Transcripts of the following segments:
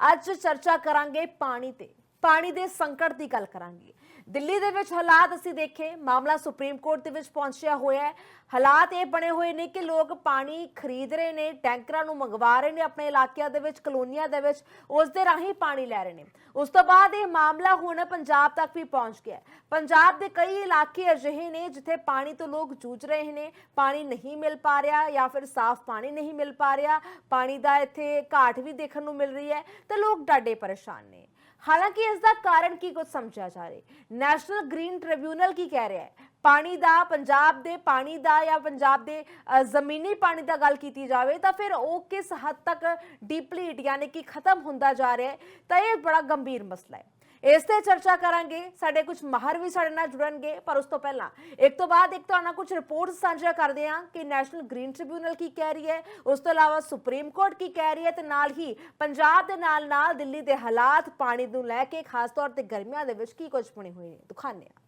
ਅੱਜ ਚਰਚਾ ਕਰਾਂਗੇ ਪਾਣੀ ਤੇ ਪਾਣੀ ਦੇ ਸੰਕਟ ਦੀ ਗੱਲ ਕਰਾਂਗੇ। ਦਿੱਲੀ ਦੇ ਵਿੱਚ ਹਾਲਾਤ ਅਸੀਂ ਦੇਖੇ, ਮਾਮਲਾ ਸੁਪਰੀਮ ਕੋਰਟ ਦੇ ਵਿੱਚ ਪਹੁੰਚਿਆ ਹੋਇਆ ਹੈ। ਹਾਲਾਤ ਇਹ ਬਣੇ ਹੋਏ ਨੇ ਕਿ ਲੋਕ ਪਾਣੀ ਖਰੀਦ ਰਹੇ ਨੇ, ਟੈਂਕਰਾਂ ਨੂੰ ਮੰਗਵਾ ਰਹੇ ਨੇ ਆਪਣੇ ਇਲਾਕਿਆਂ ਦੇ ਵਿੱਚ, ਕਲੋਨੀਆਂ ਦੇ ਵਿੱਚ, ਉਸ ਦੇ ਰਾਹੀਂ ਪਾਣੀ ਲੈ ਰਹੇ ਨੇ। ਉਸ ਤੋਂ ਬਾਅਦ ਇਹ ਮਾਮਲਾ ਹੁਣ ਪੰਜਾਬ ਤੱਕ ਵੀ ਪਹੁੰਚ ਗਿਆ ਪੰਜਾਬ ਦੇ ਕਈ ਇਲਾਕੇ ਅਜਿਹੇ ਨੇ ਜਿੱਥੇ ਪਾਣੀ ਤੋਂ ਲੋਕ ਜੂਝ ਰਹੇ ਨੇ, ਪਾਣੀ ਨਹੀਂ ਮਿਲ ਪਾ ਰਿਹਾ ਜਾਂ ਫਿਰ ਸਾਫ਼ ਪਾਣੀ ਨਹੀਂ ਮਿਲ ਪਾ ਰਿਹਾ, ਪਾਣੀ ਦਾ ਇੱਥੇ ਘਾਟ ਵੀ ਦੇਖਣ ਨੂੰ ਮਿਲ ਰਹੀ ਹੈ ਤੇ ਲੋਕ ਡਾਡੇ ਪਰੇਸ਼ਾਨ ਨੇ। ਹਾਲਾਂਕਿ ਇਸ ਦਾ ਕਾਰਨ ਕੀ ਕੁਝ ਸਮਝਿਆ ਜਾ ਰਿਹਾ ਨੈਸ਼ਨਲ ਗ੍ਰੀਨ ਟ੍ਰਿਬਿਊਨਲ ਕੀ ਕਹਿ ਰਿਹਾ ਹੈ ਪਾਣੀ ਦਾ ਪੰਜਾਬ ਦੇ ਪਾਣੀ ਦਾ ਜਾਂ ਪੰਜਾਬ ਦੇ ਅ, ਜ਼ਮੀਨੀ ਪਾਣੀ ਦਾ ਗੱਲ ਕੀਤੀ ਜਾਵੇ ਤਾਂ ਫਿਰ ਉਹ ਕਿਸ ਹੱਦ ਤੱਕ ਡੀਪਲੀਟ ਯਾਨੀ ਕਿ ਖਤਮ ਹੁੰਦਾ ਜਾ ਰਿਹਾ ਹੈ ਤਾਂ ਇਹ ਬੜਾ ਗੰਭੀਰ ਮਸਲਾ ਹੈ ਇਸ ਤੇ ਚਰਚਾ ਕਰਾਂਗੇ। ਸਾਡੇ ਕੁਝ ਮਾਹਰ ਵੀ ਸਾਡੇ ਨਾਲ ਜੁੜਨਗੇ, ਪਰ ਉਸ ਤੋਂ ਪਹਿਲਾਂ ਇੱਕ ਤੋਂ ਬਾਅਦ ਇੱਕ ਤੁਹਾਨੂੰ ਕੁਝ ਰਿਪੋਰਟਸ ਸਾਂਝਾ ਕਰਦੇ ਹਾਂ ਕਿ ਨੈਸ਼ਨਲ ਗ੍ਰੀਨ ਟ੍ਰਿਬਿਊਨਲ ਕੀ ਕਹਿ ਰਹੀ ਹੈ, ਉਸ ਤੋਂ ਇਲਾਵਾ ਸੁਪਰੀਮ ਕੋਰਟ ਕੀ ਕਹਿ ਰਹੀ ਹੈ ਤੇ ਨਾਲ ਹੀ ਪੰਜਾਬ ਦੇ ਨਾਲ ਨਾਲ ਦਿੱਲੀ ਦੇ ਹਾਲਾਤ ਪਾਣੀ ਨੂੰ ਲੈ ਕੇ ਖਾਸ ਤੌਰ ਤੇ ਗਰਮੀਆਂ ਦੇ ਵਿੱਚ ਕੀ ਕੁਝ ਬਣੇ ਹੋਏ ਨੇ, ਦਿਖਾਉਂਦੇ ਹਾਂ।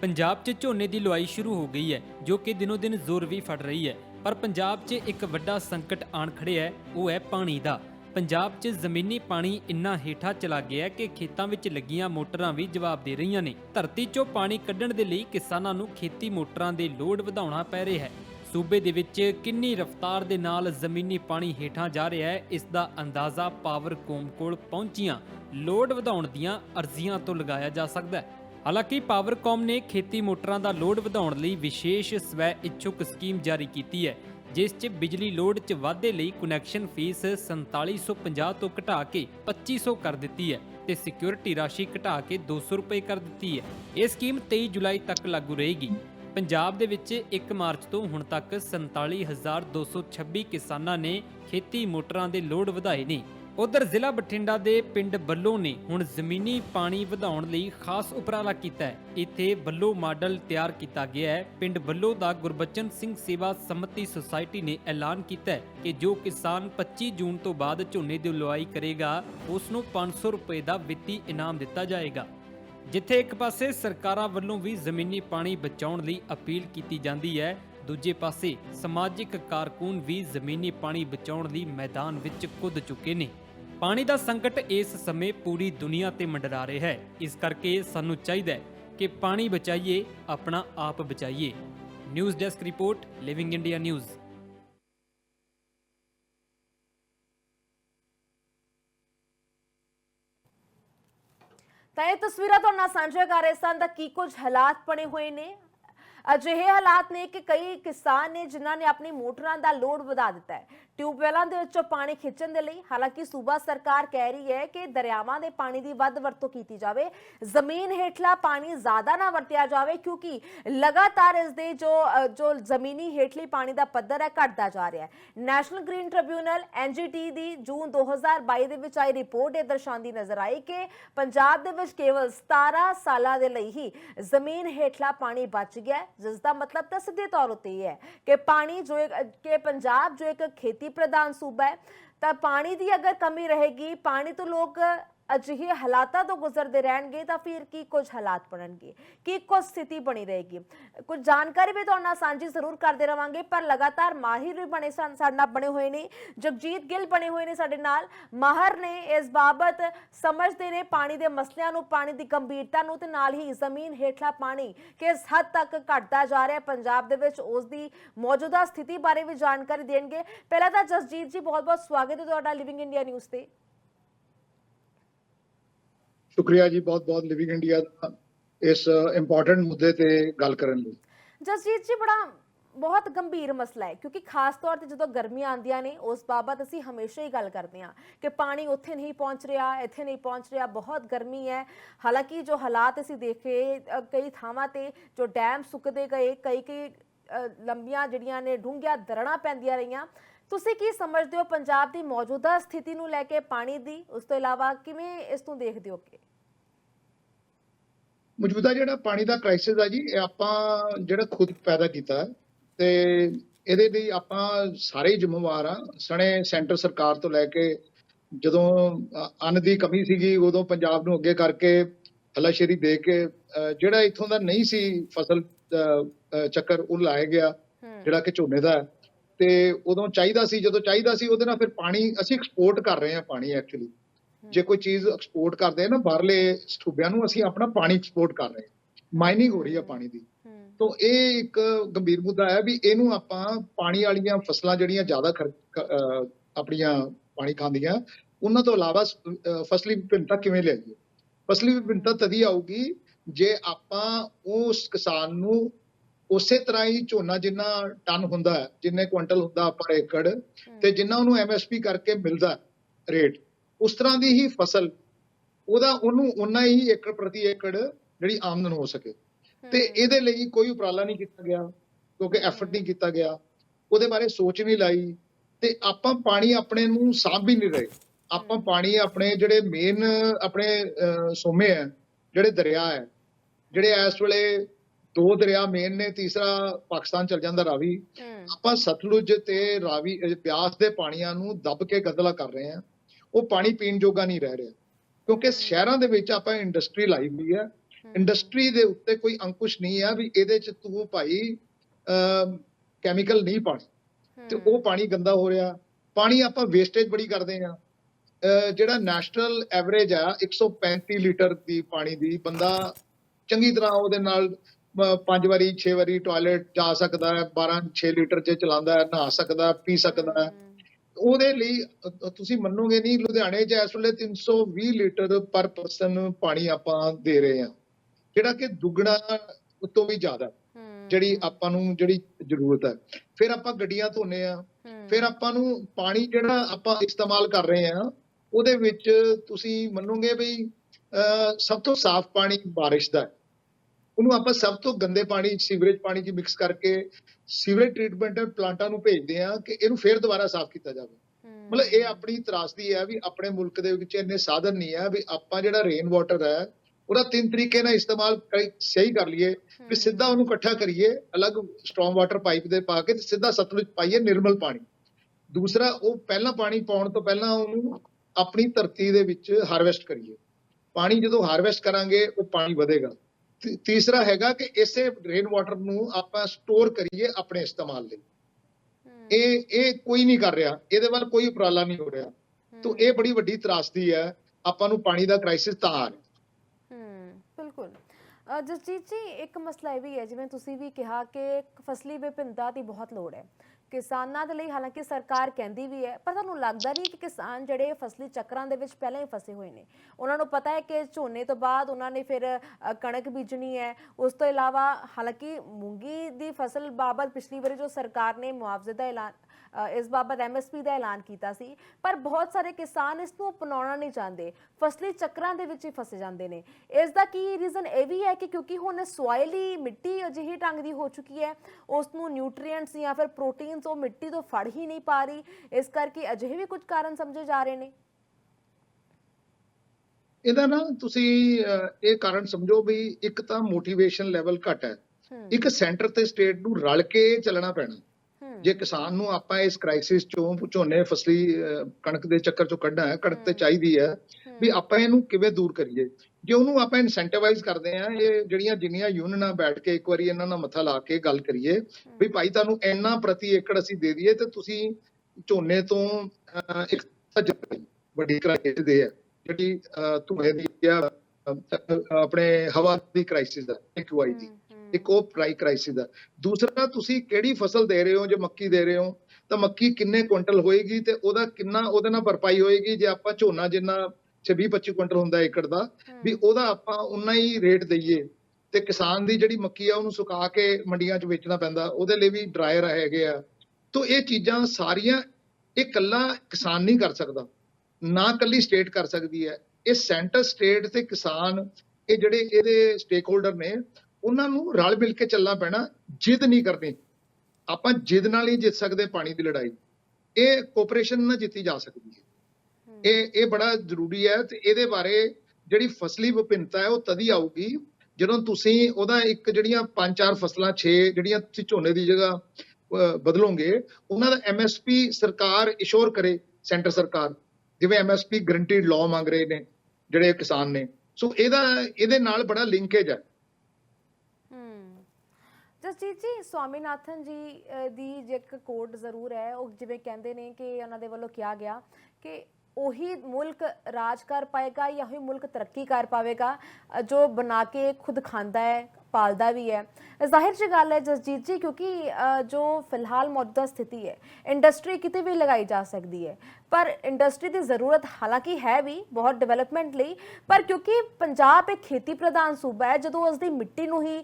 ਪੰਜਾਬ 'ਚ ਝੋਨੇ ਦੀ ਲੁਆਈ ਸ਼ੁਰੂ ਹੋ ਗਈ ਹੈ, ਜੋ ਕਿ ਦਿਨੋ ਦਿਨ ਜ਼ੋਰ ਵੀ ਫੜ ਰਹੀ ਹੈ। ਪਰ ਪੰਜਾਬ 'ਚ ਇੱਕ ਵੱਡਾ ਸੰਕਟ ਆਣ ਖੜਿਆ ਹੈ, ਉਹ ਹੈ ਪਾਣੀ ਦਾ। ਪੰਜਾਬ 'ਚ ਜ਼ਮੀਨੀ ਪਾਣੀ ਇੰਨਾ ਹੇਠਾਂ ਚਲਾ ਗਿਆ ਕਿ ਖੇਤਾਂ ਵਿੱਚ ਲੱਗੀਆਂ ਮੋਟਰਾਂ ਵੀ ਜਵਾਬ ਦੇ ਰਹੀਆਂ ਨੇ। ਧਰਤੀ 'ਚੋਂ ਪਾਣੀ ਕੱਢਣ ਦੇ ਲਈ ਕਿਸਾਨਾਂ ਨੂੰ ਖੇਤੀ ਮੋਟਰਾਂ ਦੇ ਲੋਡ ਵਧਾਉਣਾ ਪੈ ਰਿਹਾ ਹੈ। ਸੂਬੇ ਦੇ ਵਿੱਚ ਕਿੰਨੀ ਰਫ਼ਤਾਰ ਦੇ ਨਾਲ ਜ਼ਮੀਨੀ ਪਾਣੀ ਹੇਠਾਂ ਜਾ ਰਿਹਾ ਹੈ, ਇਸ ਦਾ ਅੰਦਾਜ਼ਾ ਪਾਵਰਕੌਮ ਕੋਲ ਪਹੁੰਚੀਆਂ ਲੋਡ ਵਧਾਉਣ ਦੀਆਂ ਅਰਜ਼ੀਆਂ ਤੋਂ ਲਗਾਇਆ ਜਾ ਸਕਦਾ ਹੈ। ਹਾਲਾਂਕਿ ਪਾਵਰਕਾਮ ਨੇ ਖੇਤੀ ਮੋਟਰਾਂ ਦਾ ਲੋਡ ਵਧਾਉਣ ਲਈ ਵਿਸ਼ੇਸ਼ ਸਵੈ ਇੱਛੁਕ ਸਕੀਮ ਜਾਰੀ ਕੀਤੀ ਹੈ, ਜਿਸ 'ਚ ਬਿਜਲੀ ਲੋਡ 'ਚ ਵਾਧੇ ਲਈ ਕਨੈਕਸ਼ਨ ਫੀਸ 4750 ਤੋਂ ਘਟਾ ਕੇ 2500 ਕਰ ਦਿੱਤੀ ਹੈ ਤੇ ਸਿਕਿਉਰਿਟੀ ਰਾਸ਼ੀ ਘਟਾ ਕੇ 200 ਰੁਪਏ ਕਰ ਦਿੱਤੀ ਹੈ। ਇਹ ਸਕੀਮ 23 ਜੁਲਾਈ ਤੱਕ ਲਾਗੂ ਰਹੇਗੀ। ਪੰਜਾਬ ਦੇ ਵਿੱਚ 1 ਮਾਰਚ ਤੋਂ ਹੁਣ ਤੱਕ 47226 ਕਿਸਾਨਾਂ ਨੇ ਖੇਤੀ ਮੋਟਰਾਂ ਦੇ ਲੋਡ ਵਧਾਏ ਨੇ। ਉਧਰ ਜ਼ਿਲ੍ਹਾ ਬਠਿੰਡਾ ਦੇ ਪਿੰਡ ਬੱਲੋ ਨੇ ਹੁਣ ਜ਼ਮੀਨੀ ਪਾਣੀ ਵਧਾਉਣ ਲਈ ਖਾਸ ਉਪਰਾਲਾ ਕੀਤਾ ਹੈ। ਇੱਥੇ ਬੱਲੋ ਮਾਡਲ ਤਿਆਰ ਕੀਤਾ ਗਿਆ ਹੈ। ਪਿੰਡ ਬੱਲੋ ਦਾ ਗੁਰਬਚਨ ਸਿੰਘ ਸੇਵਾ ਸੰਮਤੀ ਸੁਸਾਇਟੀ ਨੇ ਐਲਾਨ ਕੀਤਾ ਹੈ ਕਿ ਜੋ ਕਿਸਾਨ 25 ਜੂਨ ਤੋਂ ਬਾਅਦ ਝੋਨੇ ਦੀ ਲੁਆਈ ਕਰੇਗਾ ਉਸ ਨੂੰ 500 ਰੁਪਏ ਦਾ ਵਿੱਤੀ ਇਨਾਮ ਦਿੱਤਾ ਜਾਏਗਾ। ਜਿੱਥੇ ਇੱਕ ਪਾਸੇ ਸਰਕਾਰਾਂ ਵੱਲੋਂ ਵੀ ਜ਼ਮੀਨੀ ਪਾਣੀ ਬਚਾਉਣ ਲਈ ਅਪੀਲ ਕੀਤੀ ਜਾਂਦੀ ਹੈ, ਦੂਜੇ ਪਾਸੇ ਸਮਾਜਿਕ ਕਾਰਕੁਨ ਵੀ ਜ਼ਮੀਨੀ ਪਾਣੀ ਬਚਾਉਣ ਲਈ ਮੈਦਾਨ ਵਿੱਚ ਕੁੱਦ ਚੁੱਕੇ ਨੇ। ਪਾਣੀ ਦਾ ਸੰਕਟ ਇਸ ਸਮੇਂ ਪੂਰੀ ਦੁਨੀਆ ਤੇ ਮੰਡਰਾ ਰਿਹਾ ਹੈ। ਇਸ ਕਰਕੇ ਸਾਨੂੰ ਚਾਹੀਦਾ ਹੈ ਕਿ ਪਾਣੀ ਬਚਾਈਏ, ਆਪਣਾ ਆਪ ਬਚਾਈਏ। News desk report, living India news. ਤਾਂ ਇਹ ਤਸਵੀਰਾਂ ਤੁਹਾਡੇ ਨਾਲ ਸਾਂਝਾ ਕਰ ਰਹੇ ਸਨ ਤਾਂ ਕੀ ਕੁਝ ਹਾਲਾਤ ਬਣੇ ਹੋਏ ਨੇ? ਅਜਿਹੇ ਹਾਲਾਤ ਨੇ ਕਿ ਕਈ ਕਿਸਾਨ ਨੇ ਜਿਨ੍ਹਾਂ ਨੇ ਆਪਣੀ ਮੋਟਰਾਂ ਦਾ ਲੋਡ ਵਧਾ ਦਿੱਤਾ ਹੈ। ਟਿਊਬਵੈਲਾਂ ਦੇ ਵਿੱਚੋਂ ਪਾਣੀ ਖਿੱਚਣ ਦੇ ਲਈ ਹਾਲਾਂਕਿ ਸੂਬਾ ਸਰਕਾਰ ਕਹਿ ਰਹੀ ਹੈ ਕਿ ਦਰਿਆਵਾਂ ਦੇ ਪਾਣੀ ਦੀ ਵੱਧ ਵਰਤੋਂ ਕੀਤੀ ਜਾਵੇ। ਜ਼ਮੀਨ ਹੇਠਲਾ ਪਾਣੀ ਜ਼ਿਆਦਾ ਨਾ ਵਰਤਿਆ ਜਾਵੇ ਕਿਉਂਕਿ ਲਗਾਤਾਰ ਇਸ ਦੇ ਜੋ ਜੋ ਜ਼ਮੀਨੀ ਹੇਠਲੀ ਪਾਣੀ ਦਾ ਪੱਧਰ ਹੈ ਘਟਦਾ ਜਾ ਰਿਹਾ ਹੈ। ਨੈਸ਼ਨਲ ਗ੍ਰੀਨ ਟ੍ਰਿਬਿਊਨਲ ਐਨਜੀਟੀ ਦੀ ਜੂਨ 2022 ਦੇ ਵਿੱਚ ਆਈ ਰਿਪੋਰਟ ਇਹ ਦਰਸਾਉਂਦੀ ਨਜ਼ਰ ਆਈ ਕਿ ਪੰਜਾਬ ਦੇ ਵਿੱਚ ਕੇਵਲ 17 ਸਾਲਾਂ ਦੇ ਲਈ ਹੀ ਜ਼ਮੀਨ ਹੇਠਲਾ ਪਾਣੀ ਬਚ ਗਿਆ ਜਿਸ ਦਾ ਮਤਲਬ ਤਾਂ ਸਿੱਧੇ ਤੌਰ ਉੱਤੇ ਇਹ ਹੈ ਕਿ ਪਾਣੀ ਜੋ ਇੱਕ, ਕਿ ਪੰਜਾਬ ਜੋ ਇੱਕ ਖੇਤੀ ਪ੍ਰਧਾਨ ਸੂਬਾ ਹੈ, ਤਾਂ ਪਾਣੀ ਦੀ ਅਗਰ ਕਮੀ ਰਹੇਗੀ, ਪਾਣੀ ਤੋਂ ਲੋਕ ਅਜਿਹੇ ਹਾਲਾਤਾਂ ਤੋਂ ਗੁਜ਼ਰਦੇ ਰਹਿਣਗੇ ਤਾਂ ਫਿਰ ਕੀ ਕੁਝ ਹਾਲਾਤ ਬਣਨਗੇ? ਕੀ ਕੁਝ ਸਥਿਤੀ ਬਣੀ ਰਹੇਗੀ? ਕੁਝ ਜਾਣਕਾਰੀ ਵੀ ਤੁਹਾਡੇ ਨਾਲ ਸਾਂਝੀ ਜ਼ਰੂਰ ਕਰਦੇ ਰਵਾਂਗੇ, ਪਰ ਲਗਾਤਾਰ ਮਾਹਿਰ ਵੀ ਬਣੇ ਸਨ, ਸਾਡੇ ਨਾਲ ਬਣੇ ਹੋਏ ਨੇ, ਜਗਜੀਤ ਗਿੱਲ ਬਣੇ ਹੋਏ ਨੇ ਸਾਡੇ ਨਾਲ। ਮਾਹਰ ਨੇ ਇਸ ਬਾਬਤ ਸਮਝਦੇ ਨੇ ਪਾਣੀ ਦੇ ਮਸਲਿਆਂ ਨੂੰ, ਪਾਣੀ ਦੀ ਗੰਭੀਰਤਾ ਨੂੰ ਤੇ ਨਾਲ ਹੀ ਜ਼ਮੀਨ ਹੇਠਲਾ ਪਾਣੀ ਕਿਸ ਹੱਦ ਤੱਕ ਘਟਦਾ ਜਾ ਰਿਹਾ ਪੰਜਾਬ ਦੇ ਵਿੱਚ ਉਸ ਦੀ ਮੌਜੂਦਾ ਸਥਿਤੀ ਬਾਰੇ ਵੀ ਜਾਣਕਾਰੀ ਦੇਣਗੇ। ਪਹਿਲਾਂ ਤਾਂ ਜਸਜੀਤ ਜੀ ਬਹੁਤ ਬਹੁਤ ਸਵਾਗਤ ਹੈ ਤੁਹਾਡਾ ਲਿਵਿੰਗ ਇੰਡੀਆ ਨਿਊਜ਼ ਤੇ। ਸ਼ੁਕਰੀਆ ਜੀ ਬਹੁਤ ਬਹੁਤ ਲਿਵਿੰਗ ਇੰਡੀਆ ਦਾ ਇਸ ਇੰਪੋਰਟੈਂਟ ਮੁੱਦੇ ਤੇ ਗੱਲ ਕਰਨ ਲਈ। ਜਸਜੀਤ ਜੀ, ਬੜਾ ਬਹੁਤ ਗੰਭੀਰ ਮਸਲਾ ਹੈ, ਕਿਉਂਕਿ ਖਾਸ ਤੌਰ ਤੇ ਜਦੋਂ ਗਰਮੀਆਂ ਆਉਂਦੀਆਂ ਨੇ, ਉਸ ਬਾਬਤ ਅਸੀਂ ਹਮੇਸ਼ਾ ਹੀ ਗੱਲ ਕਰਦੇ ਹਾਂ ਕਿ ਪਾਣੀ ਉੱਥੇ ਨਹੀਂ ਪਹੁੰਚ ਰਿਹਾ, ਇੱਥੇ ਨਹੀਂ ਪਹੁੰਚ ਰਿਹਾ, ਬਹੁਤ ਗਰਮੀ ਹੈ। ਹਾਲਾਂਕਿ ਜੋ ਹਾਲਾਤ ਅਸੀਂ ਦੇਖੇ ਕਈ ਥਾਵਾਂ ਤੇ ਜੋ ਡੈਮ ਸੁੱਕਦੇ ਗਏ ਕਈ ਕਈ ਲੰਬੀਆਂ ਜਿਹੜੀਆਂ ਨੇ, ਡੂੰਘੀਆਂ ਦਰੜਾਂ ਪੈਂਦੀਆਂ ਰਹੀਆਂ ਤੁਸੀਂ ਕੀ ਸਮਝਦੇ ਹੋ ਪੰਜਾਬ ਦੀ ਮੌਜੂਦਾ ਸਥਿਤੀ ਨੂੰ ਲੈ ਕੇ ਪਾਣੀ ਦੀ? ਉਸ ਤੋਂ ਇਲਾਵਾ ਕਿਵੇਂ ਇਸ ਨੂੰ ਦੇਖਦੇ ਹੋ ਕਿ ਮੌਜੂਦਾ ਜਿਹੜਾ ਪਾਣੀ ਦਾ ਕ੍ਰਾਈਸਿਸ ਹੈ ਜੀ ਇਹ ਆਪਾਂ ਜਿਹੜਾ ਖੁਦ ਪੈਦਾ ਕੀਤਾ ਤੇ ਇਹਦੇ ਲਈ ਆਪਾਂ ਸਾਰੇ ਜ਼ਿੰਮੇਵਾਰ ਆ। ਸਣੇ ਸੈਂਟਰ ਸਰਕਾਰ ਤੋਂ ਲੈ ਕੇ ਜਦੋਂ ਅੰਨ ਦੀ ਕਮੀ ਸੀਗੀ ਉਦੋਂ ਪੰਜਾਬ ਨੂੰ ਅੱਗੇ ਕਰਕੇ ਹੱਲਾਸ਼ੇਰੀ ਦੇ ਕੇ ਜਿਹੜਾ ਇੱਥੋਂ ਦਾ ਨਹੀਂ ਸੀ ਫਸਲ ਚੱਕਰ ਉਹ ਲਾਇਆ ਗਿਆ ਜਿਹੜਾ ਕਿ ਝੋਨੇ ਦਾ ਹੈ। ਤੇ ਉਦੋਂ ਚਾਹੀਦਾ ਸੀ ਜਦੋਂ ਚਾਹੀਦਾ ਸੀ ਉਹਦੇ ਨਾਲ ਫਿਰ ਪਾਣੀ ਅਸੀਂ ਐਕਸਪੋਰਟ ਕਰ ਰਹੇ ਹਾਂ ਪਾਣੀ ਐਕਚੁਅਲੀ ਜੇ ਕੋਈ ਚੀਜ਼ ਐਕਸਪੋਰਟ ਕਰਦੇ ਆ ਨਾ ਬਾਹਰਲੇ ਸੂਬਿਆਂ ਨੂੰ ਅਸੀਂ ਆਪਣਾ ਪਾਣੀ ਐਕਸਪੋਰਟ ਕਰ ਰਹੇ ਹਾਂ। ਮਾਈਨਿੰਗ ਹੋ ਰਹੀ ਹੈ ਪਾਣੀ ਦੀ। ਤੋਂ ਇਹ ਇੱਕ ਗੰਭੀਰ ਮੁੱਦਾ ਹੈ ਵੀ ਇਹਨੂੰ ਆਪਾਂ ਪਾਣੀ ਵਾਲੀਆਂ ਫਸਲਾਂ ਜਿਹੜੀਆਂ ਜ਼ਿਆਦਾ ਆਪਣੀਆਂ ਪਾਣੀ ਖਾਂਦੀਆਂ ਉਹਨਾਂ ਤੋਂ ਇਲਾਵਾ ਫਸਲੀ ਵਿਭਿੰਨਤਾ ਕਿਵੇਂ ਲਿਆਈਏ? ਫਸਲੀ ਵਿਭਿੰਨਤਾ ਤਦੀ ਆਊਗੀ ਜੇ ਆਪਾਂ ਉਸ ਕਿਸਾਨ ਨੂੰ ਉਸੇ ਤਰ੍ਹਾਂ ਹੀ ਝੋਨਾ ਜਿੰਨਾ ਟਨ ਹੁੰਦਾ ਜਿੰਨੇ ਕੁਇੰਟਲ ਹੁੰਦਾ ਪਰ ਏਕੜ ਤੇ ਜਿੰਨਾ ਉਹਨੂੰ ਐਮਐਸਪੀ ਕਰਕੇ ਮਿਲਦਾ ਰੇਟ ਉਸ ਤਰ੍ਹਾਂ ਦੀ ਹੀ ਫਸਲ ਉਹਦਾ ਉਹਨੂੰ ਉਨਾ ਹੀ ਏਕੜ ਪ੍ਰਤੀ ਏਕੜ ਜਿਹੜੀ ਆਮਦਨ ਹੋ ਸਕੇ। ਤੇ ਇਹਦੇ ਲਈ ਕੋਈ ਉਪਰਾਲਾ ਨਹੀਂ ਕੀਤਾ ਗਿਆ ਕਿਉਂਕਿ ਐਫਰਟ ਨਹੀਂ ਕੀਤਾ ਗਿਆ ਉਹਦੇ ਬਾਰੇ ਸੋਚ ਨਹੀਂ ਲਾਈ ਤੇ ਆਪਾਂ ਪਾਣੀ ਆਪਣੇ ਨੂੰ ਸਾਂਭ ਵੀ ਨਹੀਂ ਰਹੇ। ਆਪਾਂ ਪਾਣੀ ਆਪਣੇ ਜਿਹੜੇ ਮੇਨ ਆਪਣੇ ਸੋਮੇ ਹੈ ਜਿਹੜੇ ਦਰਿਆ ਹੈ ਜਿਹੜੇ ਇਸ ਵੇਲੇ ਦੋ ਦਰਿਆ ਮੇਨ ਨੇ ਤੀਸਰਾ ਪਾਕਿਸਤਾਨ ਚਲ ਜਾਂਦਾ ਰਾਵੀ। ਆਪਾਂ ਸਤਲੁਜ ਤੇ ਰਾਵੀ ਬਿਆਸ ਦੇ ਪਾਣੀਆਂ ਨੂੰ ਦੱਬ ਕੇ ਗਦਲਾ ਕਰ ਰਹੇ ਹਾਂ। ਉਹ ਪਾਣੀ ਪੀਣ ਜੋਗਾ ਨਹੀਂ ਰਹਿ ਰਿਹਾ। ਕਿਉਂਕਿ ਸ਼ਹਿਰਾਂ ਦੇ ਵਿੱਚ ਆਪਾਂ ਇੰਡਸਟਰੀ ਲਾਈ ਹੋਈ ਹੈ। ਇੰਡਸਟਰੀ ਦੇ ਉੱਤੇ ਕੋਈ ਅੰਕੁਸ਼ ਨਹੀਂ ਆ ਵੀ ਇਹਦੇ ਚ ਤੂੰ ਭਾਈ ਕੈਮੀਕਲ ਨਹੀਂ ਪਾਣੀ। ਤੇ ਉਹ ਪਾਣੀ ਗੰਦਾ ਹੋ ਰਿਹਾ। ਪਾਣੀ ਆਪਾਂ ਵੇਸਟੇਜ ਬੜੀ ਕਰਦੇ ਆ ਜਿਹੜਾ ਨੈਸ਼ਨਲ ਐਵਰੇਜ ਆ 135 ਲੀਟਰ ਦੀ ਪਾਣੀ ਦੀ ਬੰਦਾ ਚੰਗੀ ਤਰ੍ਹਾਂ ਉਹਦੇ ਨਾਲ ਪੰਜ ਵਾਰੀ 6 ਵਾਰੀ ਟਾਇਲਟ ਜਾ ਸਕਦਾ ਹੈ 12 6 ਲੀਟਰ ਚ ਚਲਾਉਂਦਾ ਹੈ ਨਹਾ ਸਕਦਾ ਪੀ ਸਕਦਾ ਹੈ। ਉਹਦੇ ਲਈ ਤੁਸੀਂ ਮੰਨੋਗੇ ਨਹੀਂ ਲੁਧਿਆਣੇ 'ਚ ਇਸ ਵੇਲੇ 320 ਲੀਟਰ ਪਰ ਪਰਸਨ ਪਾਣੀ ਆਪਾਂ ਦੇ ਰਹੇ ਹਾਂ। ਜਿਹੜਾ ਕਿ ਦੁੱਗਣਾ ਉਤੋਂ ਵੀ ਜ਼ਿਆਦਾ ਜਿਹੜੀ ਆਪਾਂ ਨੂੰ ਜਿਹੜੀ ਜ਼ਰੂਰਤ ਹੈ। ਫਿਰ ਆਪਾਂ ਗੱਡੀਆਂ ਧੋਨੇ ਆ ਫਿਰ ਆਪਾਂ ਨੂੰ ਪਾਣੀ ਜਿਹੜਾ ਆਪਾਂ ਇਸਤੇਮਾਲ ਕਰ ਰਹੇ ਆ ਉਹਦੇ ਵਿੱਚ ਤੁਸੀਂ ਮੰਨੋਗੇ ਵੀ ਸਭ ਤੋਂ ਸਾਫ਼ ਪਾਣੀ ਬਾਰਿਸ਼ ਦਾ ਹੈ। ਉਹਨੂੰ ਆਪਾਂ ਸਭ ਤੋਂ ਗੰਦੇ ਪਾਣੀ ਸੀਵਰੇਜ ਪਾਣੀ 'ਚ ਮਿਕਸ ਕਰਕੇ ਸੀਵਰੇਜ ਟ੍ਰੀਟਮੈਂਟ ਪਲਾਂਟਾਂ ਨੂੰ ਭੇਜਦੇ ਆ ਕਿ ਇਹਨੂੰ ਫੇਰ ਦੁਬਾਰਾ ਸਾਫ਼ ਕੀਤਾ ਜਾਵੇ। ਮਤਲਬ ਇਹ ਆਪਣੀ ਤਰਾਸਦੀ ਹੈ ਵੀ ਆਪਣੇ ਮੁਲਕ ਦੇ ਵਿੱਚ ਇੰਨੇ ਸਾਧਨ ਨਹੀਂ ਹੈ ਵੀ ਆਪਾਂ ਜਿਹੜਾ ਰੇਨ ਵਾਟਰ ਹੈ ਉਹਦਾ ਤਿੰਨ ਤਰੀਕੇ ਨਾਲ ਇਸਤੇਮਾਲ ਸਹੀ ਕਰ ਲਈਏ ਵੀ ਸਿੱਧਾ ਉਹਨੂੰ ਇਕੱਠਾ ਕਰੀਏ ਅਲੱਗ ਸਟਰੋਂਗ ਵਾਟਰ ਪਾਈਪ ਦੇ ਪਾ ਕੇ ਤੇ ਸਿੱਧਾ ਸਤਲੁਜ ਪਾਈਏ ਨਿਰਮਲ ਪਾਣੀ। ਦੂਸਰਾ ਉਹ ਪਹਿਲਾਂ ਪਾਣੀ ਪਾਉਣ ਤੋਂ ਪਹਿਲਾਂ ਉਹਨੂੰ ਆਪਣੀ ਧਰਤੀ ਦੇ ਵਿੱਚ ਹਾਰਵੈਸਟ ਕਰੀਏ। ਪਾਣੀ ਜਦੋਂ ਹਾਰਵੈਸਟ ਕਰਾਂਗੇ ਉਹ ਪਾਣੀ ਵਧੇਗਾ। ਤੀਸਰਾ ਹੈਗਾ ਕਿ ਇਸੇ ਰੇਨ ਵਾਟਰ ਨੂੰ ਆਪਾਂ ਸਟੋਰ ਕਰੀਏ ਆਪਣੇ ਇਸਤੇਮਾਲ ਲਈ। ਇਹ ਇਹ ਕੋਈ ਨਹੀਂ ਕਰ ਰਿਹਾ। ਇਹਦੇ ਵੱਲ ਕੋਈ ਉਪਰਾਲਾ ਨਹੀਂ ਹੋ ਰਿਹਾ। ਤੋਂ ਇਹ ਬੜੀ ਵੱਡੀ ਤਰਾਸਦੀ ਹੈ। ਆਪਾਂ ਨੂੰ ਪਾਣੀ ਦਾ ਕ੍ਰਾਈਸਿਸ ਤਾਂ ਆ ਰਿਹਾ। ਹੂੰ ਬਿਲਕੁਲ। ਅ, ਜਸਜੀਤ ਜੀ ਇੱਕ ਮਸਲਾ ਇਹ ਵੀ ਹੈ। ਜਿਵੇਂ ਤੁਸੀਂ ਵੀ ਕਿਹਾ ਕਿ ਫਸਲੀ ਵਿਭਿੰਨਤਾ ਦੀ ਬਹੁਤ ਲੋੜ ਹੈ। ਕਿਸਾਨਾਂ ਦੇ ਲਈ ਹਾਲਾਂਕਿ ਸਰਕਾਰ ਕਹਿੰਦੀ ਵੀ ਹੈ ਪਰ ਤੁਹਾਨੂੰ ਲੱਗਦਾ ਨਹੀਂ ਕਿ ਕਿਸਾਨ ਜਿਹੜੇ ਫਸਲੀ ਚੱਕਰਾਂ ਦੇ ਵਿੱਚ ਪਹਿਲਾਂ ਹੀ ਫਸੇ ਹੋਏ ਨੇ? ਉਹਨਾਂ ਨੂੰ ਪਤਾ ਹੈ ਕਿ ਝੋਨੇ ਤੋਂ ਬਾਅਦ ਉਹਨਾਂ ਨੇ ਫਿਰ ਅ, ਕਣਕ ਬੀਜਣੀ ਹੈ। ਉਸ ਤੋਂ ਇਲਾਵਾ ਹਾਲਾਂਕਿ ਮੂੰਗੀ ਦੀ ਫਸਲ ਬਾਬਤ ਪਿਛਲੀ ਵਾਰੀ ਜੋ ਸਰਕਾਰ ਨੇ ਮੁਆਵਜ਼ੇ ਦਾ ਐਲਾਨ ਇਸ ਬਾਬਤ ਐਮਐਸਪੀ ਦਾ ਐਲਾਨ ਕੀਤਾ ਸੀ। ਪਰ ਬਹੁਤ ਸਾਰੇ ਕਿਸਾਨ ਇਸ ਨੂੰ ਅਪਣਾਉਣਾ ਨਹੀਂ ਚਾਹੁੰਦੇ। ਫਸਲੀ ਚੱਕਰਾਂ ਦੇ ਵਿੱਚ ਹੀ ਫਸੇ ਜਾਂਦੇ ਨੇ। ਇਸ ਦਾ ਕੀ ਰੀਜ਼ਨ ਇਹ ਵੀ ਹੈ ਕਿ ਕਿਉਂਕਿ ਹੁਣ ਸੋਇਲ ਹੀ ਮਿੱਟੀ ਅਜਿਹੀ ਢੰਗ ਦੀ ਹੋ ਚੁੱਕੀ ਹੈ। ਉਸ ਨੂੰ ਨਿਊਟ੍ਰੀਐਂਟਸ ਜਾਂ ਫਿਰ ਪ੍ਰੋਟੀਨਸ ਉਹ ਮਿੱਟੀ ਤੋਂ ਫੜ ਹੀ ਨਹੀਂ ਪਾ ਰਹੀ। ਇਸ ਕਰਕੇ ਅਜਿਹੇ ਵੀ ਕੁਝ ਕਾਰਨ ਸਮਝੇ ਜਾ ਰਹੇ ਨੇ। ਇਹਦਾ ਨਾ ਤੁਸੀਂ ਇਹ ਕਾਰਨ ਸਮਝੋ ਵੀ ਇੱਕ ਤਾਂ ਮੋਟੀਵੇਸ਼ਨ ਲੈਵਲ ਘੱਟ ਹੈ। ਇੱਕ ਸੈਂਟਰ ਤੇ ਸਟੇਟ ਨੂੰ ਰਲ ਕੇ ਚੱਲਣਾ ਪੈਣਾ। ਜੇ ਕਿਸਾਨ ਨੂੰ ਆਪਾਂ ਇਸ ਕ੍ਰਾਈਸਿਸ ਚੋਂ ਝੋਨੇ ਫਸਲੀ ਕਣਕ ਦੇ ਚੱਕਰ ਚੋਂ ਕੱਢਣਾ ਹੈ ਕਣਕ ਤੇ ਚਾਹੀਦੀ ਹੈ ਵੀ ਆਪਾਂ ਇਹਨੂੰ ਕਿਵੇਂ ਦੂਰ ਕਰੀਏ? ਜੇ ਉਹਨੂੰ ਆਪਾਂ ਇਨਸੈਂਟੀਵਾਈਜ਼ ਕਰਦੇ ਆ ਇਹ ਜਿਹੜੀਆਂ ਜਿੰਨੀਆਂ ਯੂਨੀਅਨਾਂ ਬੈਠ ਕੇ ਇੱਕ ਵਾਰੀ ਇਹਨਾਂ ਨਾਲ ਮੱਥਾ ਲਾ ਕੇ ਗੱਲ ਕਰੀਏ ਵੀ ਭਾਈ ਤੁਹਾਨੂੰ ਇੰਨਾ ਪ੍ਰਤੀ ਏਕੜ ਅਸੀਂ ਦੇ ਦਈਏ ਤੇ ਤੁਸੀਂ ਝੋਨੇ ਤੋਂ ਇੱਕ ਵੱਡੀ ਕ੍ਰਾਈਸਿਸ ਦੇ ਹੈ ਜਿਹੜੀ ਧੂਏ ਦੀ ਆਪਣੇ ਹਵਾ ਦੀ ਕ੍ਰਾਈਸਿਸ ਹੈ ਐਕਯੂਆਈ ਦੀ। ਇੱਕ ਉਹ ਪ੍ਰਾਈ ਕ੍ਰਾਈਸਿਸ ਦਾ ਦੂਸਰਾ ਤੁਸੀਂ ਕਿਹੜੀ ਫਸਲ ਦੇ ਰਹੇ ਹੋ? ਜੇ ਮੱਕੀ ਦੇ ਰਹੇ ਹੋ ਤਾਂ ਮੱਕੀ ਕਿੰਨੇ ਕੁਇੰਟਲ ਹੋਏਗੀ ਤੇ ਉਹਦਾ ਕਿੰਨਾ ਉਹਦੇ ਨਾਲ ਭਰਪਾਈ ਹੋਏਗੀ? ਜੇ ਆਪਾਂ ਝੋਨਾ ਜਿੰਨਾ 26 25 ਕੁਇੰਟਲ ਹੁੰਦਾ ਏਕੜ ਦਾ ਵੀ ਉਹਦਾ ਆਪਾਂ ਉਨਾ ਹੀ ਰੇਟ ਦਈਏ। ਤੇ ਕਿਸਾਨ ਦੀ ਜਿਹੜੀ ਮੱਕੀ ਆ ਉਹਨੂੰ ਸੁਕਾ ਕੇ ਮੰਡੀਆਂ 'ਚ ਵੇਚਣਾ ਪੈਂਦਾ। ਉਹਦੇ ਲਈ ਵੀ ਡਰਾਇਰ ਹੈਗੇ ਆ। ਤੋਂ ਇਹ ਚੀਜ਼ਾਂ ਸਾਰੀਆਂ ਇਹ ਕੱਲਾ ਕਿਸਾਨ ਨਹੀਂ ਕਰ ਸਕਦਾ। ਨਾ ਕੱਲੀ ਸਟੇਟ ਕਰ ਸਕਦੀ ਹੈ। ਇਹ ਸੈਂਟਰ ਸਟੇਟ ਤੇ ਕਿਸਾਨ ਇਹ ਜਿਹੜੇ ਇਹਦੇ ਸਟੇਕ ਹੋਲਡਰ ਨੇ ਉਹਨਾਂ ਨੂੰ ਰਲ ਮਿਲ ਕੇ ਚੱਲਣਾ ਪੈਣਾ ਜਿੱਦ ਨਹੀਂ ਕਰਨੀ। ਆਪਾਂ ਜਿੱਦ ਨਾਲ ਹੀ ਜਿੱਤ ਸਕਦੇ ਪਾਣੀ ਦੀ ਲੜਾਈ। ਇਹ ਕੋਆਪਰੇਸ਼ਨ ਨਾਲ ਜਿੱਤੀ ਜਾ ਸਕਦੀ ਹੈ। ਇਹ ਇਹ ਬੜਾ ਜ਼ਰੂਰੀ ਹੈ ਤੇ ਇਹਦੇ ਬਾਰੇ ਜਿਹੜੀ ਫਸਲੀ ਵਿਭਿੰਨਤਾ ਹੈ ਉਹ ਤਦੀ ਆਊਗੀ ਜਦੋਂ ਤੁਸੀਂ ਉਹਦਾ ਇੱਕ ਜਿਹੜੀਆਂ ਪੰਜ ਚਾਰ ਫਸਲਾਂ 6 ਜਿਹੜੀਆਂ ਤੁਸੀਂ ਝੋਨੇ ਦੀ ਜਗ੍ਹਾ ਬਦਲੋਗੇ ਉਹਨਾਂ ਦਾ ਐਮਐਸਪੀ ਸਰਕਾਰ ਇਸ਼ੋਰ ਕਰੇ ਸੈਂਟਰ ਸਰਕਾਰ। ਜਿਵੇਂ ਐਮਐਸਪੀ ਗਰੰਟੀਡ ਲਾਅ ਮੰਗ ਰਹੇ ਨੇ ਜਿਹੜੇ ਕਿਸਾਨ ਨੇ। ਸੋ ਇਹਦਾ ਇਹਦੇ ਨਾਲ ਬੜਾ ਲਿੰਕੇਜ ਹੈ। ਜਸਜੀਤ ਜੀ ਸਵਾਮੀਨਾਥਨ ਜੀ ਅ, ਦੀ ਜੇ ਇੱਕ ਕੋਟ ਜ਼ਰੂਰ ਹੈ ਉਹ ਜਿਵੇਂ ਕਹਿੰਦੇ ਨੇ ਕਿ ਉਹਨਾਂ ਦੇ ਵੱਲੋਂ ਕਿਹਾ ਗਿਆ ਕਿ ਉਹੀ ਮੁਲਕ ਰਾਜ ਕਰ ਪਾਏਗਾ ਜਾਂ ਉਹੀ ਮੁਲਕ ਤਰੱਕੀ ਕਰ ਪਾਵੇਗਾ ਅ, ਜੋ ਬਣਾ ਕੇ ਖੁਦ ਖਾਂਦਾ ਹੈ ਪਾਲਦਾ ਵੀ ਹੈ। ਜ਼ਾਹਿਰ ਜੀ ਗੱਲ ਹੈ ਜਸਜੀਤ ਜੀ ਕਿਉਂਕਿ ਅ, ਜੋ ਫਿਲਹਾਲ ਮੌਜੂਦਾ ਸਥਿਤੀ ਹੈ ਇੰਡਸਟਰੀ ਕਿਤੇ ਵੀ ਲਗਾਈ ਜਾ ਸਕਦੀ ਹੈ। ਪਰ ਇੰਡਸਟਰੀ ਦੀ ਜ਼ਰੂਰਤ ਹਾਲਾਂਕਿ ਹੈ ਵੀ ਬਹੁਤ ਡਿਵੈਲਪਮੈਂਟ ਲਈ ਪਰ ਕਿਉਂਕਿ ਪੰਜਾਬ ਇੱਕ ਖੇਤੀ ਪ੍ਰਧਾਨ ਸੂਬਾ ਹੈ ਜਦੋਂ ਉਸ ਦੀ ਮਿੱਟੀ ਨੂੰ ਹੀ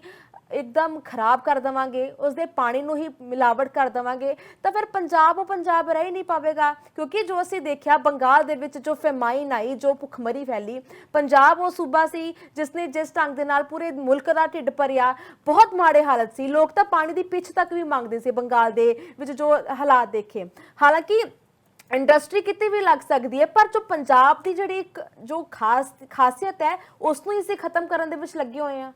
ਇੱਕਦਮ ਖਰਾਬ ਕਰ ਦਵਾਂਗੇ ਉਸ ਦੇ ਪਾਣੀ ਨੂੰ ਹੀ ਮਿਲਾਵਟ ਕਰ ਦਵਾਂਗੇ, ਤਾਂ ਫਿਰ ਪੰਜਾਬ ਉਹ ਪੰਜਾਬ ਰਹਿ ਨਹੀਂ ਪਾਵੇਗਾ। ਕਿਉਂਕਿ ਜੋ ਅਸੀਂ ਦੇਖਿਆ ਬੰਗਾਲ ਦੇ ਵਿੱਚ ਜੋ ਫੈਮਾਈਨ ਆਈ, ਜੋ ਭੁੱਖਮਰੀ ਫੈਲੀ, ਪੰਜਾਬ ਉਹ ਸੂਬਾ ਸੀ ਜਿਸ ਨੇ ਜਿਸ ਢੰਗ ਦੇ ਨਾਲ ਪੂਰੇ ਮੁਲਕ ਦਾ ਢਿੱਡ ਭਰਿਆ, ਬਹੁਤ ਮਾੜੇ ਹਾਲਤ ਸੀ। ਲੋਕ ਤਾਂ ਪਾਣੀ ਦੀ ਪਿੱਛ ਤੱਕ ਵੀ ਮੰਗਦੇ ਸੀ ਬੰਗਾਲ ਦੇ ਵਿੱਚ ਜੋ ਹਾਲਾਤ ਦੇਖੇ। ਹਾਲਾਂਕਿ ਇੰਡਸਟਰੀ ਕਿਤੇ ਵੀ ਲੱਗ ਸਕਦੀ ਹੈ, ਪਰ ਜੋ ਪੰਜਾਬ ਦੀ ਜਿਹੜੀ ਇੱਕ ਜੋ ਖਾਸ, ਖਾਸੀਅਤ ਹੈ ਉਸ ਨੂੰ ਹੀ ਅਸੀਂ ਖਤਮ ਕਰਨ ਦੇ ਵਿੱਚ ਲੱਗੇ ਹੋਏ ਆ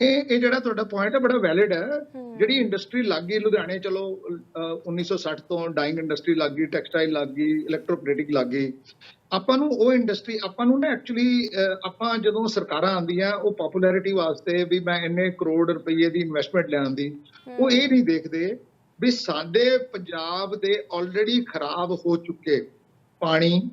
ਇਹ ਇਹ ਜਿਹੜਾ ਤੁਹਾਡਾ ਪੁਆਇੰਟ ਹੈ ਬੜਾ ਵੈਲਿਡ ਹੈ। ਜਿਹੜੀ ਇੰਡਸਟਰੀ ਲੱਗ ਗਈ ਲੁਧਿਆਣੇ ਚਲੋ ਅਹ, 1960 ਤੋਂ ਡਾਈਂਗ ਇੰਡਸਟਰੀ ਲੱਗ ਗਈ ਟੈਕਸਟਾਈਲ ਲੱਗ ਗਈ ਇਲੈਕਟ੍ਰੋਪਲੇਟਿਕ ਲੱਗ ਗਈ। ਆਪਾਂ ਨੂੰ ਉਹ ਇੰਡਸਟਰੀ ਆਪਾਂ ਨੂੰ ਨਾ ਐਕਚੁਅਲੀ ਆਪਾਂ ਜਦੋਂ ਸਰਕਾਰਾਂ ਆਉਂਦੀਆਂ ਉਹ ਪਪੂਲੈਰਿਟੀ ਵਾਸਤੇ ਵੀ ਮੈਂ ਇੰਨੇ ਕਰੋੜ ਰੁਪਏ ਦੀ ਇਨਵੈਸਟਮੈਂਟ ਲਿਆਂਦੀ। ਉਹ ਇਹ ਨਹੀਂ ਦੇਖਦੇ ਵੀ ਸਾਡੇ ਪੰਜਾਬ ਦੇ ਆਲਰੇਡੀ ਖਰਾਬ ਹੋ ਚੁੱਕੇ ਪਾਣੀ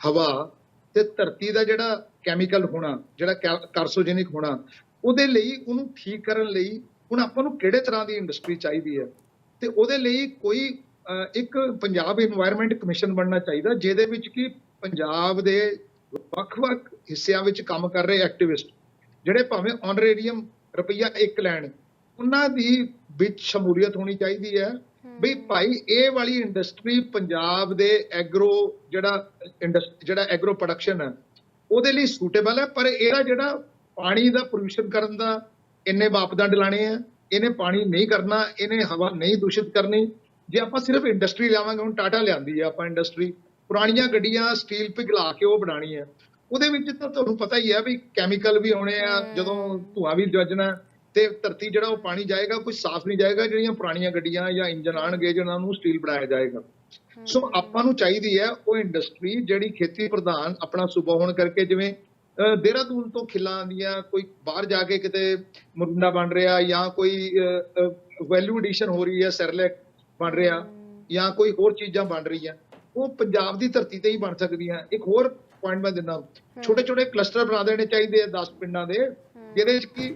ਹਵਾ ਤੇ ਧਰਤੀ ਦਾ ਜਿਹੜਾ ਕੈਮੀਕਲ ਹੋਣਾ ਜਿਹੜਾ ਕਾਰਸੋਜੈਨਿਕ ਹੋਣਾ ਉਹਦੇ ਲਈ ਉਹਨੂੰ ਠੀਕ ਕਰਨ ਲਈ ਹੁਣ ਆਪਾਂ ਨੂੰ ਕਿਹੜੇ ਤਰ੍ਹਾਂ ਦੀ ਇੰਡਸਟਰੀ ਚਾਹੀਦੀ ਹੈ? ਤੇ ਉਹਦੇ ਲਈ ਕੋਈ ਇੱਕ ਪੰਜਾਬ এনवायरमेंट ਕਮਿਸ਼ਨ ਬਣਨਾ ਚਾਹੀਦਾ ਜਿਹਦੇ ਵਿੱਚ ਕਿ ਪੰਜਾਬ ਦੇ ਵੱਖ-ਵੱਖ ਹਿੱਸਿਆਂ ਵਿੱਚ ਕੰਮ ਕਰ ਰਹੇ ਐਕਟੀਵਿਸਟ ਜਿਹੜੇ ਭਾਵੇਂ ਆਨਰੇਰੀਅਮ ਰੁਪਈਆ 1 ਲੈਣ ਉਹਨਾਂ ਦੀ ਵਿੱਚ ਸ਼ਮੂਲੀਅਤ ਹੋਣੀ ਚਾਹੀਦੀ ਹੈ। ਵੀ ਭਾਈ ਇਹ ਵਾਲੀ ਇੰਡਸਟਰੀ ਪੰਜਾਬ ਦੇ ਐਗਰੋ ਜਿਹੜਾ ਜਿਹੜਾ ਐਗਰੋ ਪ੍ਰੋਡਕਸ਼ਨ ਹੈ ਉਹਦੇ ਲਈ ਸੂਟੇਬਲ ਹੈ ਪਰ ਇਹਦਾ ਜਿਹੜਾ ਪਾਣੀ ਦਾ ਪ੍ਰੋਡਿਊਸ਼ਨ ਕਰਨ ਦਾ ਇੰਨੇ ਮਾਪਦੰਡ ਲਾਣੇ ਆ ਇਹਨੇ ਪਾਣੀ ਨਹੀਂ ਕਰਨਾ ਇਹਨੇ ਹਵਾ ਨਹੀਂ ਦੂਸ਼ਿਤ ਕਰਨੀ। ਜੇ ਆਪਾਂ ਸਿਰਫ ਇੰਡਸਟਰੀ ਲਿਆਵਾਂਗੇ ਹੁਣ ਟਾਟਾ ਲਿਆਂਦੀ ਹੈ ਆਪਾਂ ਇੰਡਸਟਰੀ ਪੁਰਾਣੀਆਂ ਗੱਡੀਆਂ ਸਟੀਲ ਪਿਘਲਾ ਕੇ ਉਹ ਬਣਾਣੀ ਹੈ ਉਹਦੇ ਵਿੱਚ ਤਾਂ ਤੁਹਾਨੂੰ ਪਤਾ ਹੀ ਹੈ ਵੀ ਕੈਮੀਕਲ ਵੀ ਆਉਣੇ ਆ ਜਦੋਂ ਧੂਆਂ ਵੀ ਵੱਜਣਾ ਤੇ ਧਰਤੀ ਜਿਹੜਾ ਉਹ ਪਾਣੀ ਜਾਏਗਾ ਕੁਝ ਸਾਫ਼ ਨਹੀਂ ਜਾਏਗਾ ਜਿਹੜੀਆਂ ਪੁਰਾਣੀਆਂ ਗੱਡੀਆਂ ਜਾਂ ਇੰਜਨ ਆਣਗੇ ਜਿਹਨਾਂ ਨੂੰ ਸਟੀਲ ਬਣਾਇਆ ਜਾਏਗਾ। ਸੋ ਆਪਾਂ ਨੂੰ ਚਾਹੀਦੀ ਹੈ ਉਹ ਇੰਡਸਟਰੀ ਜਿਹੜੀ ਖੇਤੀ ਪ੍ਰਧਾਨ ਆਪਣਾ ਸੂਬਾ ਹੋਣ ਕਰਕੇ ਜਿਵੇਂ ਦੇਹਰਾਦੂਨ ਤੋਂ ਖਿੱਲਾਂ ਆਉਂਦੀਆਂ ਕੋਈ ਬਾਹਰ ਜਾ ਕੇ ਕਿਤੇ ਮੁਰੰਡਾ ਬਣ ਰਿਹਾ ਜਾਂ ਕੋਈ ਵੈਲਿਊ ਐਡੀਸ਼ਨ ਹੋ ਰਹੀ ਹੈ ਸੈਰਲੈਕ ਬਣ ਰਿਹਾ ਜਾਂ ਕੋਈ ਹੋਰ ਚੀਜ਼ਾਂ ਬਣ ਰਹੀਆਂ ਉਹ ਪੰਜਾਬ ਦੀ ਧਰਤੀ ਤੇ ਹੀ ਬਣ ਸਕਦੀਆਂ। ਇੱਕ ਹੋਰ ਪੁਆਇੰਟ ਮੈਂ ਦਿੰਦਾ। ਛੋਟੇ ਛੋਟੇ ਕਲਸਟਰ ਬਣਾ ਦੇਣੇ ਚਾਹੀਦੇ ਆ 10 ਪਿੰਡਾਂ ਦੇ ਜਿਹਦੇ ਵਿੱਚ ਕੀ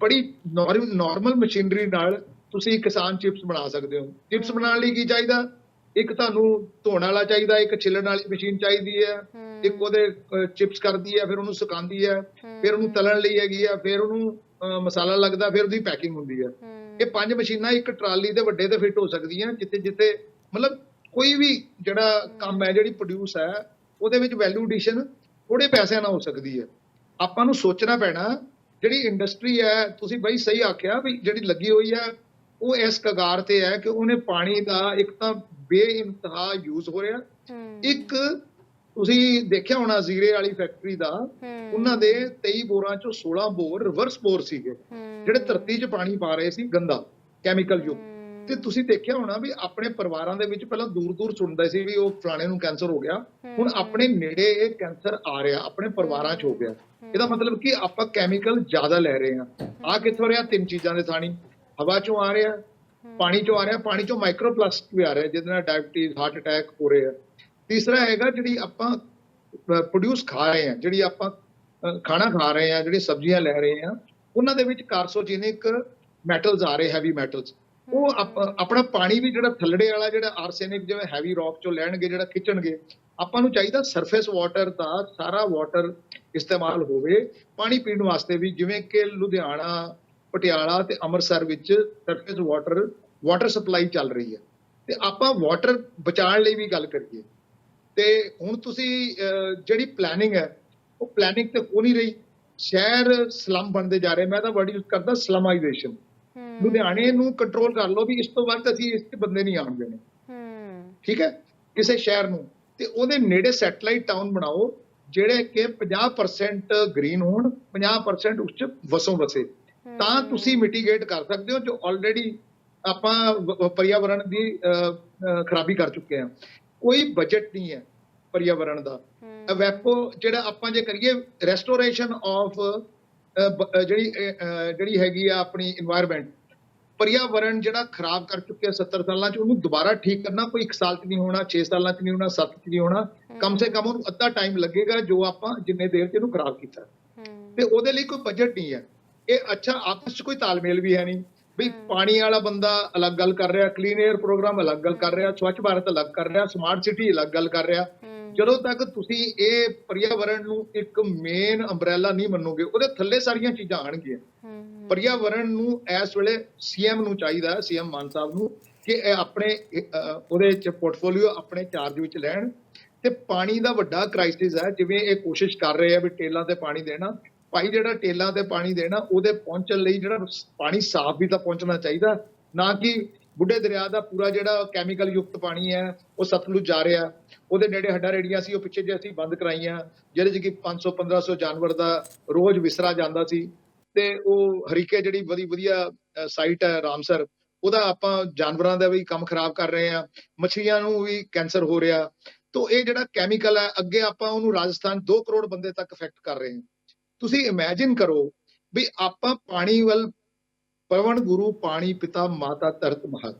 ਬੜੀ ਨਾਰਮਲ ਮਸ਼ੀਨਰੀ ਨਾਲ ਤੁਸੀਂ ਕਿਸਾਨ ਚਿਪਸ ਬਣਾ ਸਕਦੇ ਹੋ। ਚਿਪਸ ਬਣਾਉਣ ਲਈ ਕੀ ਚਾਹੀਦਾ? ਇੱਕ ਤੁਹਾਨੂੰ ਧੋਣ ਵਾਲਾ ਚਾਹੀਦਾ ਇੱਕ ਛਿੱਲਣ ਵਾਲੀ ਮਸ਼ੀਨ ਚਾਹੀਦੀ ਹੈ। ਇੱਕ ਉਹਦੇ ਚਿਪਸ ਕਰਦੀ ਹੈ ਫਿਰ ਉਹਨੂੰ ਸੁਕਾਉਂਦੀ ਹੈ ਫਿਰ ਉਹਨੂੰ ਤਲਣ ਲਈ ਹੈਗੀ ਆ ਫਿਰ ਉਹਨੂੰ ਮਸਾਲਾ ਲੱਗਦਾ ਫਿਰ ਉਹਦੀ ਪੈਕਿੰਗ ਹੁੰਦੀ ਹੈ। ਇਹ ਪੰਜ ਮਸ਼ੀਨਾਂ ਇੱਕ ਟਰਾਲੀ ਦੇ ਵੱਡੇ ਤੇ ਫਿੱਟ ਹੋ ਸਕਦੀਆਂ ਜਿੱਥੇ ਜਿੱਥੇ ਮਤਲਬ ਕੋਈ ਵੀ ਜਿਹੜਾ ਕੰਮ ਹੈ ਜਿਹੜੀ ਪ੍ਰੋਡਿਊਸ ਹੈ ਉਹਦੇ ਵਿੱਚ ਵੈਲਿਊ ਐਡੀਸ਼ਨ ਥੋੜੇ ਪੈਸਿਆਂ ਨਾਲ ਹੋ ਸਕਦੀ ਹੈ। ਆਪਾਂ ਨੂੰ ਸੋਚਣਾ ਪੈਣਾ ਜਿਹੜੀ ਇੰਡਸਟਰੀ ਹੈ ਤੁਸੀਂ ਬਈ ਸਹੀ ਆਖਿਆ ਵੀ ਜਿਹੜੀ ਲੱਗੀ ਹੋਈ ਹੈ ਉਹ ਇਸ ਕਗਾਰ ਤੇ ਹੈ ਕਿ ਉਹਨੇ ਪਾਣੀ ਦਾ ਇੱਕ ਤਾਂ ਬੇਇੰਤਹਾ ਯੂਜ਼ ਹੋ ਰਿਹਾ। ਇੱਕ ਤੁਸੀਂ ਦੇਖਿਆ ਹੋਣਾ ਜ਼ੀਰੇ ਵਾਲੀ ਫੈਕਟਰੀ ਦਾ ਉਹਨਾਂ ਦੇ 23 ਬੋਰਾਂ ਚੋਂ 16 ਬੋਰ ਰਿਵਰਸ ਬੋਰ ਸੀਗੇ ਜਿਹੜੇ ਧਰਤੀ 'ਚ ਪਾਣੀ ਪਾ ਰਹੇ ਸੀ ਗੰਦਾ ਕੈਮੀਕਲ ਯੁਕਤ ਤੇ ਤੁਸੀਂ ਦੇਖਿਆ ਹੋਣਾ ਵੀ ਆਪਣੇ ਪਰਿਵਾਰਾਂ ਦੇ ਵਿੱਚ ਪਹਿਲਾਂ ਦੂਰ ਦੂਰ ਸੁਣਦੇ ਸੀ ਵੀ ਉਹ ਫਲਾਣੇ ਨੂੰ ਕੈਂਸਰ ਹੋ ਗਿਆ। ਹੁਣ ਆਪਣੇ ਨੇੜੇ ਇਹ ਕੈਂਸਰ ਆ ਰਿਹਾ ਆਪਣੇ ਪਰਿਵਾਰਾਂ 'ਚ ਹੋ ਗਿਆ। ਇਹਦਾ ਮਤਲਬ ਕਿ ਆਪਾਂ ਕੈਮੀਕਲ ਜ਼ਿਆਦਾ ਲੈ ਰਹੇ ਹਾਂ। ਆ ਕਿੱਥੋਂ ਰਿਹਾ? ਤਿੰਨ ਚੀਜ਼ਾਂ ਦੇ ਥਾਣੀ। ਹਵਾ 'ਚੋਂ ਆ ਰਿਹਾ ਪਾਣੀ 'ਚੋਂ ਆ ਰਿਹਾ ਪਾਣੀ 'ਚੋਂ ਮਾਈਕਰੋਪਲਾਸਟਿਕ ਵੀ ਆ ਰਿਹਾ ਜਿਹਦੇ ਨਾਲ ਡਾਇਬਟੀਜ਼ ਹਾਰਟ ਅਟੈਕ ਹੋ ਰਹੇ ਆ। ਤੀਸਰਾ ਹੈਗਾ ਜਿਹੜੀ ਆਪਾਂ ਪ੍ਰੋਡਿਊਸ ਖਾ ਰਹੇ ਹਾਂ ਜਿਹੜੀ ਆਪਾਂ ਖਾਣਾ ਖਾ ਰਹੇ ਹਾਂ ਜਿਹੜੀ ਸਬਜ਼ੀਆਂ ਲੈ ਰਹੇ ਹਾਂ ਉਹਨਾਂ ਦੇ ਵਿੱਚ ਕਾਰਸੋਜੈਨਿਕ ਮੈਟਲਸ ਆ ਰਹੇ ਹੈਵੀ ਮੈਟਲਸ ਉਹ ਆਪ- ਆਪਣਾ ਪਾਣੀ ਵੀ ਜਿਹੜਾ ਥੱਲੜੇ ਵਾਲਾ ਜਿਹੜਾ ਆਰਸੈਨਿਕ ਜਿਵੇਂ ਹੈਵੀ ਰੌਕ ਚੋਂ ਲੈਣਗੇ ਜਿਹੜਾ ਖਿੱਚਣਗੇ ਆਪਾਂ ਨੂੰ ਚਾਹੀਦਾ ਸਰਫੇਸ ਵਾਟਰ ਦਾ ਸਾਰਾ ਵਾਟਰ ਇਸਤੇਮਾਲ ਹੋਵੇ। ਪਾਣੀ ਪੀਣ ਵਾਸਤੇ ਵੀ ਜਿਵੇਂ ਕਿ ਲੁਧਿਆਣਾ ਪਟਿਆਲਾ ਤੇ ਅੰਮ੍ਰਿਤਸਰ ਵਿੱਚ ਸਰਫੇਸ ਵਾਟਰ ਵਾਟਰ ਸਪਲਾਈ ਚੱਲ ਰਹੀ ਹੈ। ਤੇ ਆਪਾਂ ਵਾਟਰ ਬਚਾਉਣ ਲਈ ਵੀ ਗੱਲ ਕਰੀਏ। ਤੇ ਹੁਣ ਤੁਸੀਂ ਜਿਹੜੀ ਪਲੈਨਿੰਗ ਹੈ ਉਹ ਪਲੈਨਿੰਗ ਤੇ ਹੋ ਨਹੀਂ ਰਹੀ। ਸ਼ਹਿਰ ਸਲਮ ਬਣਦੇ ਜਾ ਰਹੇ। ਮੈਂ ਤਾਂ ਵਰਡ ਯੂਜ਼ ਕਰਦਾ ਸਲਮਾਈਜੇਸ਼ਨ ਲੁਧਿਆਣੇ ਨੂੰ ਕੰਟਰੋਲ ਕਰ ਲਓ ਵੀ ਇਸ ਤੋਂ ਬਾਅਦ ਅਸੀਂ ਇਸ ਤੇ ਬੰਦੇ ਨਹੀਂ ਆਉਣ ਦੇਣੇ ਠੀਕ ਹੈ? ਕਿਸੇ ਸ਼ਹਿਰ ਨੂੰ। ਤੇ ਉਹਦੇ ਨੇੜੇ ਸੈਟਲਾਈਟ ਟਾਊਨ ਬਣਾਓ ਜਿਹੜੇ ਕਿ 50% ਗ੍ਰੀਨ ਹੋਣ 50% ਉਸ ਚ ਵਸੋਂ ਵਸੇ। ਤਾਂ ਤੁਸੀਂ ਮਿਟੀਗੇਟ ਕਰ ਸਕਦੇ ਹੋ ਜੋ ਆਲਰੇਡੀ ਆਪਾਂ ਪਰਿਆਵਰਣ ਦੀ ਖਰਾਬੀ ਕਰ ਚੁੱਕੇ ਹਾਂ। ਕੋਈ ਬਜਟ ਨਹੀਂ ਹੈ ਪਰਿਆਵਰਣ ਦਾ। ਵੈਪੋ ਜਿਹੜਾ ਆਪਾਂ ਜੇ ਕਰੀਏ ਰੈਸਟੋਰੇਸ਼ਨ ਆਫ ਜਿਹੜੀ ਜਿਹੜੀ ਹੈਗੀ ਆ ਆਪਣੀ এনवायरमेंट ਪਰਿਆਵਰਣ ਜਿਹੜਾ ਖਰਾਬ ਕਰ ਚੁੱਕਿਆ 70 ਸਾਲਾਂ ਚ ਉਹਨੂੰ ਦੁਬਾਰਾ ਠੀਕ ਕਰਨਾ ਕੋਈ 1 ਸਾਲ ਚ ਨਹੀਂ ਹੋਣਾ 6 ਸਾਲਾਂ ਚ ਨਹੀਂ ਹੋਣਾ 7 ਚ ਨਹੀਂ ਹੋਣਾ ਕਮ ਸੇ ਕਮ ਉਹਨੂੰ ਅੱਧਾ ਟਾਈਮ ਲੱਗੇਗਾ ਜੋ ਆਪਾਂ ਜਿੰਨੇ ਦੇਰ ਚ ਇਹਨੂੰ ਖਰਾਬ ਕੀਤਾ। ਤੇ ਉਹਦੇ ਲਈ ਕੋਈ ਬਜਟ ਨਹੀਂ ਹੈ। ਇਹ ਅੱਛਾ ਆਪਸ ਚ ਕੋਈ ਤਾਲਮੇਲ ਵੀ ਹੈ ਨਹੀਂ। ਵੀ ਪਾਣੀ ਵਾਲਾ ਬੰਦਾ ਅਲੱਗ ਗੱਲ ਕਰ ਰਿਹਾ ਕਲੀਨ 에ਅਰ ਪ੍ਰੋਗਰਾਮ ਅਲੱਗ ਗੱਲ ਕਰ ਰਿਹਾ ਸਵੱਛ ਭਾਰਤ ਅਲੱਗ ਕਰ ਰਿਹਾ ਸਮਾਰਟ ਸਿਟੀ ਅਲੱਗ ਗੱਲ ਕਰ ਰਿਹਾ। ਜਦੋਂ ਤੱਕ ਤੁਸੀਂ ਇਹ ਪਰਿਆਵਰਣ ਨੂੰ ਇੱਕ ਮੇਨ ਅੰਬ੍ਰੈਲਾ ਨਹੀਂ ਮੰਨੋਗੇ ਉਹਦੇ ਥੱਲੇ ਸਾਰੀਆਂ ਚੀਜ਼ਾਂ ਆਣਗੀਆਂ। ਪਰਿਆਵਰਣ ਨੂੰ ਇਸ ਵੇਲੇ ਸੀਐਮ ਨੂੰ ਚਾਹੀਦਾ ਸੀਐਮ ਮਾਨ ਸਾਹਿਬ ਨੂੰ ਕਿ ਇਹ ਆਪਣੇ ਉਹਦੇ ਚ ਪੋਰਟਫੋਲੀਓ ਆਪਣੇ ਚਾਰਜ ਵਿੱਚ ਲੈਣ। ਤੇ ਪਾਣੀ ਦਾ ਵੱਡਾ ਕ੍ਰਾਈਸਿਸ ਹੈ ਜਿਵੇਂ ਇਹ ਕੋਸ਼ਿਸ਼ ਕਰ ਰਹੇ ਆ ਵੀ ਟੇਲਾਂ ਤੇ ਪਾਣੀ ਦੇਣਾ ਭਾਈ ਜਿਹੜਾ ਟੇਲਾਂ ਤੇ ਪਾਣੀ ਦੇਣਾ, ਉਹਦੇ ਪਹੁੰਚਣ ਲਈ ਜਿਹੜਾ ਪਾਣੀ ਸਾਫ਼ ਵੀ ਤਾਂ ਪਹੁੰਚਣਾ ਚਾਹੀਦਾ, ਨਾ ਕਿ ਬੁੱਢੇ ਦਰਿਆ ਦਾ ਪੂਰਾ ਜਿਹੜਾ ਕੈਮੀਕਲ ਯੁਕਤ ਪਾਣੀ ਹੈ, ਉਹ ਸਤਲੁਜ ਜਾ ਰਿਹਾ। ਉਹਦੇ ਨੇੜੇ ਹੱਡਾ ਰੇੜੀਆਂ ਸੀ, ਉਹ ਪਿੱਛੇ ਜੇ ਅਸੀਂ ਬੰਦ ਕਰਾਈਆਂ, ਜਿਹਦੇ 'ਚ ਕਿ 500 1500 ਜਾਨਵਰ ਦਾ ਰੋਜ਼ ਵਿਸਰਾ ਜਾਂਦਾ ਸੀ। ਤੇ ਉਹ ਹਰੀਕੇ ਜਿਹੜੀ ਬੜੀ ਵਧੀਆ ਸਾਈਟ ਹੈ ਰਾਮਸਰ ਉਹਦਾ ਆਪਾਂ ਜਾਨਵਰਾਂ ਦਾ ਵੀ ਕੰਮ ਖਰਾਬ ਕਰ ਰਹੇ ਆ ਮੱਛੀਆਂ ਨੂੰ ਵੀ ਕੈਂਸਰ ਹੋ ਰਿਹਾ। ਤੋਂ ਇਹ ਜਿਹੜਾ ਕੈਮੀਕਲ ਹੈ, ਅੱਗੇ ਆਪਾਂ ਉਹਨੂੰ ਰਾਜਸਥਾਨ 2 ਕਰੋੜ ਬੰਦੇ ਤੱਕ ਇਫੈਕਟ ਕਰ ਰਹੇ ਹਾਂ। ਤੁਸੀਂ ਇਮੇਜਿਨ ਕਰੋ ਵੀ ਆਪਾਂ ਪਾਣੀ ਵੱਲ ਪਵਨ ਗੁਰੂ ਪਾਣੀ ਪਿਤਾ ਮਾਤਾ ਧਰਤ ਮਹਤ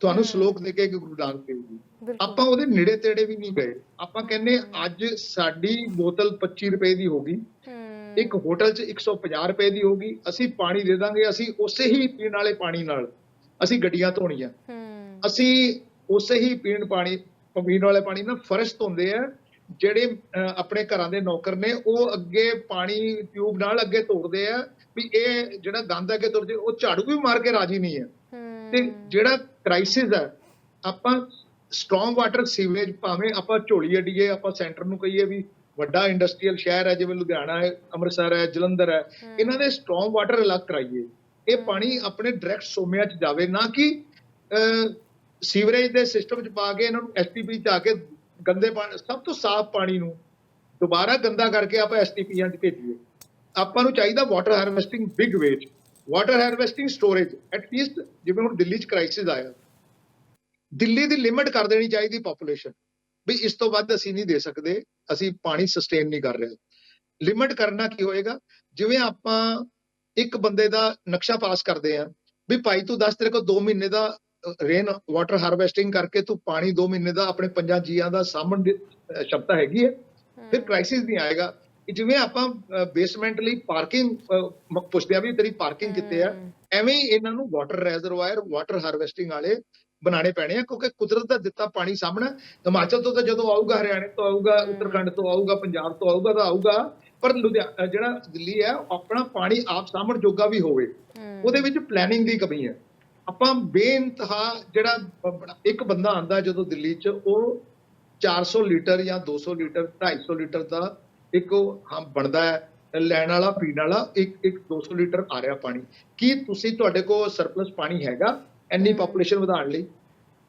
ਤੁਹਾਨੂੰ। ਸ਼ਲੋਕ ਦੇ ਕੇ ਗੁਰੂ ਨਾਨਕ ਦੇਵ ਜੀ। ਆਪਾਂ ਉਹਦੇ ਨੇੜੇ ਤੇੜੇ ਵੀ ਨਹੀਂ ਗਏ। ਆਪਾਂ ਕਹਿੰਨੇ ਅੱਜ ਸਾਡੀ ਬੋਤਲ 25 ਰੁਪਏ ਦੀ ਹੋਗੀ ਇੱਕ ਹੋਟਲ 'ਚ 150 ਰੁਪਏ ਦੀ ਹੋਗੀ ਅਸੀਂ ਪਾਣੀ ਦੇ ਦਾਂਗੇ ਅਸੀਂ ਉਸੇ ਹੀ ਪੀਣ ਵਾਲੇ ਪਾਣੀ ਨਾਲ। ਅਸੀਂ ਗੱਡੀਆਂ ਧੋਣੀਆਂ। ਅਸੀਂ ਉਸੇ ਹੀ ਪੀਣ ਪਾਣੀ ਪੀਣ ਵਾਲੇ ਪਾਣੀ ਨਾਲ ਫਰਸ਼ ਧੋਂਦੇ ਆ। ਜਿਹੜੇ ਆਪਣੇ ਘਰਾਂ ਦੇ ਨੌਕਰ ਨੇ ਉਹ ਅੱਗੇ ਪਾਣੀ ਟਿਊਬ ਨਾਲ ਅੱਗੇ ਤੋੜਦੇ ਆ ਵੀ ਇਹ ਜਿਹੜਾ ਗੰਦ ਅੱਗੇ ਤੁਰ ਜੇ ਉਹ ਝਾੜੂ ਵੀ ਮਾਰ ਕੇ ਰਾਜੀ ਨਹੀਂ ਹੈ। ਤੇ ਜਿਹੜਾ ਕ੍ਰਾਈਸਿਸ ਹੈ ਆਪਾਂ ਸਟਰੋਂਗ ਵਾਟਰ ਸੀਵਰੇਜ ਭਾਵੇਂ ਆਪਾਂ ਝੋਲੀ ਅਡੀਏ ਆਪਾਂ ਸੈਂਟਰ ਨੂੰ ਕਹੀਏ ਵੀ ਵੱਡਾ ਇੰਡਸਟਰੀਅਲ ਸ਼ਹਿਰ ਹੈ ਜਿਵੇਂ ਲੁਧਿਆਣਾ ਹੈ ਅੰਮ੍ਰਿਤਸਰ ਹੈ ਜਲੰਧਰ ਹੈ ਇਹਨਾਂ ਦੇ ਸਟਰੋਂਗ ਵਾਟਰ ਅਲੱਗ ਕਰਾਈਏ। ਇਹ ਪਾਣੀ ਆਪਣੇ ਡਾਇਰੈਕਟ ਸੋਮਿਆਂ 'ਚ ਜਾਵੇ ਨਾ ਕਿ ਸੀਵਰੇਜ ਦੇ ਸਿਸਟਮ 'ਚ ਪਾ ਕੇ ਇਹਨਾਂ ਨੂੰ ਐਸਟੀਪੀ 'ਚ ਆ ਕੇ ਗੰਦੇ ਪਾਣੀ ਸਭ ਤੋਂ ਸਾਫ਼ ਪਾਣੀ ਨੂੰ ਦੁਬਾਰਾ ਗੰਦਾ ਕਰਕੇ ਆਪਾਂ ਐਸਟੀਪੀਆਂ 'ਚ ਭੇਜੀਏ। ਆਪਾਂ ਨੂੰ ਚਾਹੀਦਾ water harvesting big way water harvesting storage at least ਜਿਵੇਂ ਹੁਣ ਦਿੱਲੀ 'ਚ ਕ੍ਰਾਈਸਿਸ ਆਇਆ। ਦਿੱਲੀ ਦੀ ਲਿਮਿਟ ਕਰ ਦੇਣੀ ਚਾਹੀਦੀ ਪੋਪੂਲੇਸ਼ਨ ਵੀ ਇਸ ਤੋਂ ਵੱਧ ਅਸੀਂ ਨਹੀਂ ਦੇ ਸਕਦੇ, ਅਸੀਂ ਪਾਣੀ ਸਸਟੇਨ ਨਹੀਂ ਕਰ ਰਹੇ। ਲਿਮਿਟ ਕਰਨਾ ਕੀ ਹੋਏਗਾ? ਜਿਵੇਂ ਆਪਾਂ ਇੱਕ ਬੰਦੇ ਦਾ ਨਕਸ਼ਾ ਪਾਸ ਕਰਦੇ ਆ, ਵੀ ਭਾਈ ਤੂੰ ਦੱਸ ਤੇਰੇ ਕੋਲ 2 ਮਹੀਨੇ ਦਾ ਰੇਨ ਵਾਟਰ ਹਾਰਵੈਸਟਿੰਗ ਕਰਕੇ ਤੂੰ ਪਾਣੀ 2 ਮਹੀਨੇ ਦਾ ਆਪਣੇ ਪੰਜਾਂ ਜੀਆਂ ਦਾ ਸਾਹਮਣ ਦੀ ਸ਼ਮਤਾ ਹੈਗੀ ਹੈ। ਫਿਰ ਕ੍ਰਾਈਸਿਸ ਨਹੀਂ ਆਏਗਾ। ਕਿ ਜਿਵੇਂ ਆਪਾਂ ਬੇਸਮੈਂਟ ਲਈ ਪਾਰਕਿੰਗ ਪੁੱਛਦੇ ਆ ਵੀ ਤੇਰੀ ਪਾਰਕਿੰਗ ਕਿੱਥੇ ਆ? ਐਵੇਂ ਹੀ ਇਹਨਾਂ ਨੂੰ ਵਾਟਰ ਰੈਜ਼ਰਵਾਇਰ ਵਾਟਰ ਹਾਰਵੈਸਟਿੰਗ ਵਾਲੇ ਬਣਾਉਣੇ ਪੈਣੇ ਆ ਕਿਉਂਕਿ ਕੁਦਰਤ ਦਾ ਦਿੱਤਾ ਪਾਣੀ ਸਾਹਮਣੇ ਹਿਮਾਚਲ ਤੋਂ ਤਾਂ ਜਦੋਂ ਆਊਗਾ ਹਰਿਆਣੇ ਤੋਂ ਆਊਗਾ। ਉੱਤਰਾਖੰਡ ਤੋਂ ਆਊਗਾ ਪੰਜਾਬ ਤੋਂ ਆਊਗਾ ਤਾਂ ਆਊਗਾ। ਪਰ ਲੁਧਿਆਣਾ ਜਿਹੜਾ ਦਿੱਲੀ ਹੈ ਆਪਣਾ ਪਾਣੀ ਆਪ ਸਾਹਮਣ ਜੋਗਾ ਵੀ ਹੋਵੇ। ਉਹਦੇ ਵਿੱਚ ਪਲੈਨਿੰਗ ਦੀ ਕਮੀ ਹੈ। ਆਪਾਂ ਬੇਇੰਤਹਾ ਜਿਹੜਾ ਇੱਕ ਬੰਦਾ ਆਂਦਾ ਜਦੋਂ ਦਿੱਲੀ 'ਚ, ਉਹ 400 ਲੀਟਰ ਜਾਂ 200 ਲੀਟਰ 250 ਲੀਟਰ ਦਾ ਇੱਕ ਉਹ ਹਮ ਬਣਦਾ ਹੈ, ਲੈਣ ਵਾਲਾ, ਪੀਣ ਵਾਲਾ, ਇੱਕ ਇੱਕ 200 ਲੀਟਰ ਆ ਰਿਹਾ ਪਾਣੀ। ਕੀ ਤੁਸੀਂ ਤੁਹਾਡੇ ਕੋਲ ਸਰਪਲਸ ਪਾਣੀ ਹੈਗਾ ਇੰਨੀ ਹਮ। ਪੋਪੂਲੇਸ਼ਨ ਵਧਾਉਣ ਲਈ?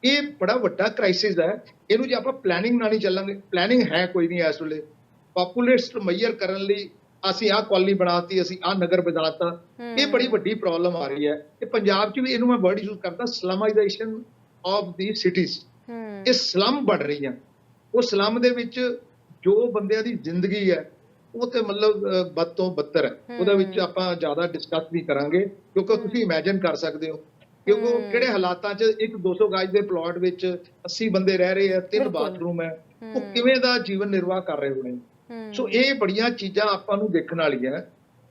ਇਹ ਬੜਾ ਵੱਡਾ ਕ੍ਰਾਈਸਿਸ ਹੈ। ਇਹਨੂੰ ਜੇ ਆਪਾਂ ਪਲੈਨਿੰਗ ਨਾਲ ਨਹੀਂ ਚੱਲਾਂਗੇ ਪਲੈਨਿੰਗ ਹੈ ਕੋਈ ਨਹੀਂ ਇਸ ਵੇਲੇ। ਪੋਪੂਲੇਸ਼ਨ ਮੈਯਰ ਕਰਨ ਲਈ ਅਸੀਂ ਆਹ ਕਾਲਨੀ ਬਣਾਤੀ ਅਸੀਂ ਆਹ ਨਗਰ ਬਣਾਤਾ ਇਹ ਬੜੀ ਵੱਡੀ ਪ੍ਰੋਬਲਮ ਆ ਰਹੀ ਹੈ। ਤੇ ਪੰਜਾਬ 'ਚ ਵੀ ਇਹਨੂੰ ਮੈਂ ਵਰਡ ਯੂਜ਼ ਕਰਦਾ ਸਲਮਾਈਜੇਸ਼ਨ ਆਫ ਦੀ ਸਿਟੀਜ਼ ਇਹ ਸਲਮ ਬਣ ਰਹੀਆਂ ਉਹ ਸਲਮ ਦੇ ਵਿੱਚ ਜੋ ਬੰਦਿਆਂ ਦੀ ਜ਼ਿੰਦਗੀ ਹੈ ਉਹ ਤੇ ਮਤਲਬ ਬਦ ਤੋਂ ਬੱਤਰ ਹੈ। ਉਹਦੇ ਵਿੱਚ। ਆਪਾਂ ਜ਼ਿਆਦਾ ਡਿਸਕਸ ਨਹੀਂ ਕਰਾਂਗੇ ਕਿਉਂਕਿ ਤੁਸੀਂ ਇਮੇਜਿਨ ਕਰ ਸਕਦੇ ਹੋ। ਕਿਉਂਕਿ। ਕਿਹੜੇ ਹਾਲਾਤਾਂ 'ਚ ਇੱਕ 200 ਗਜ ਦੇ ਪਲਾਟ ਵਿੱਚ 80 ਬੰਦੇ ਰਹਿ ਰਹੇ ਆ ਤਿੰਨ। ਬਾਥਰੂਮ ਹੈ। ਉਹ ਕਿਵੇਂ ਦਾ ਜੀਵਨ ਨਿਰਵਾਹ ਕਰ ਰਹੇ ਹੋਣੇ? ਸੋ ਇਹ ਬੜੀਆਂ ਚੀਜ਼ਾਂ ਆਪਾਂ ਨੂੰ ਦੇਖਣ ਵਾਲੀਆਂ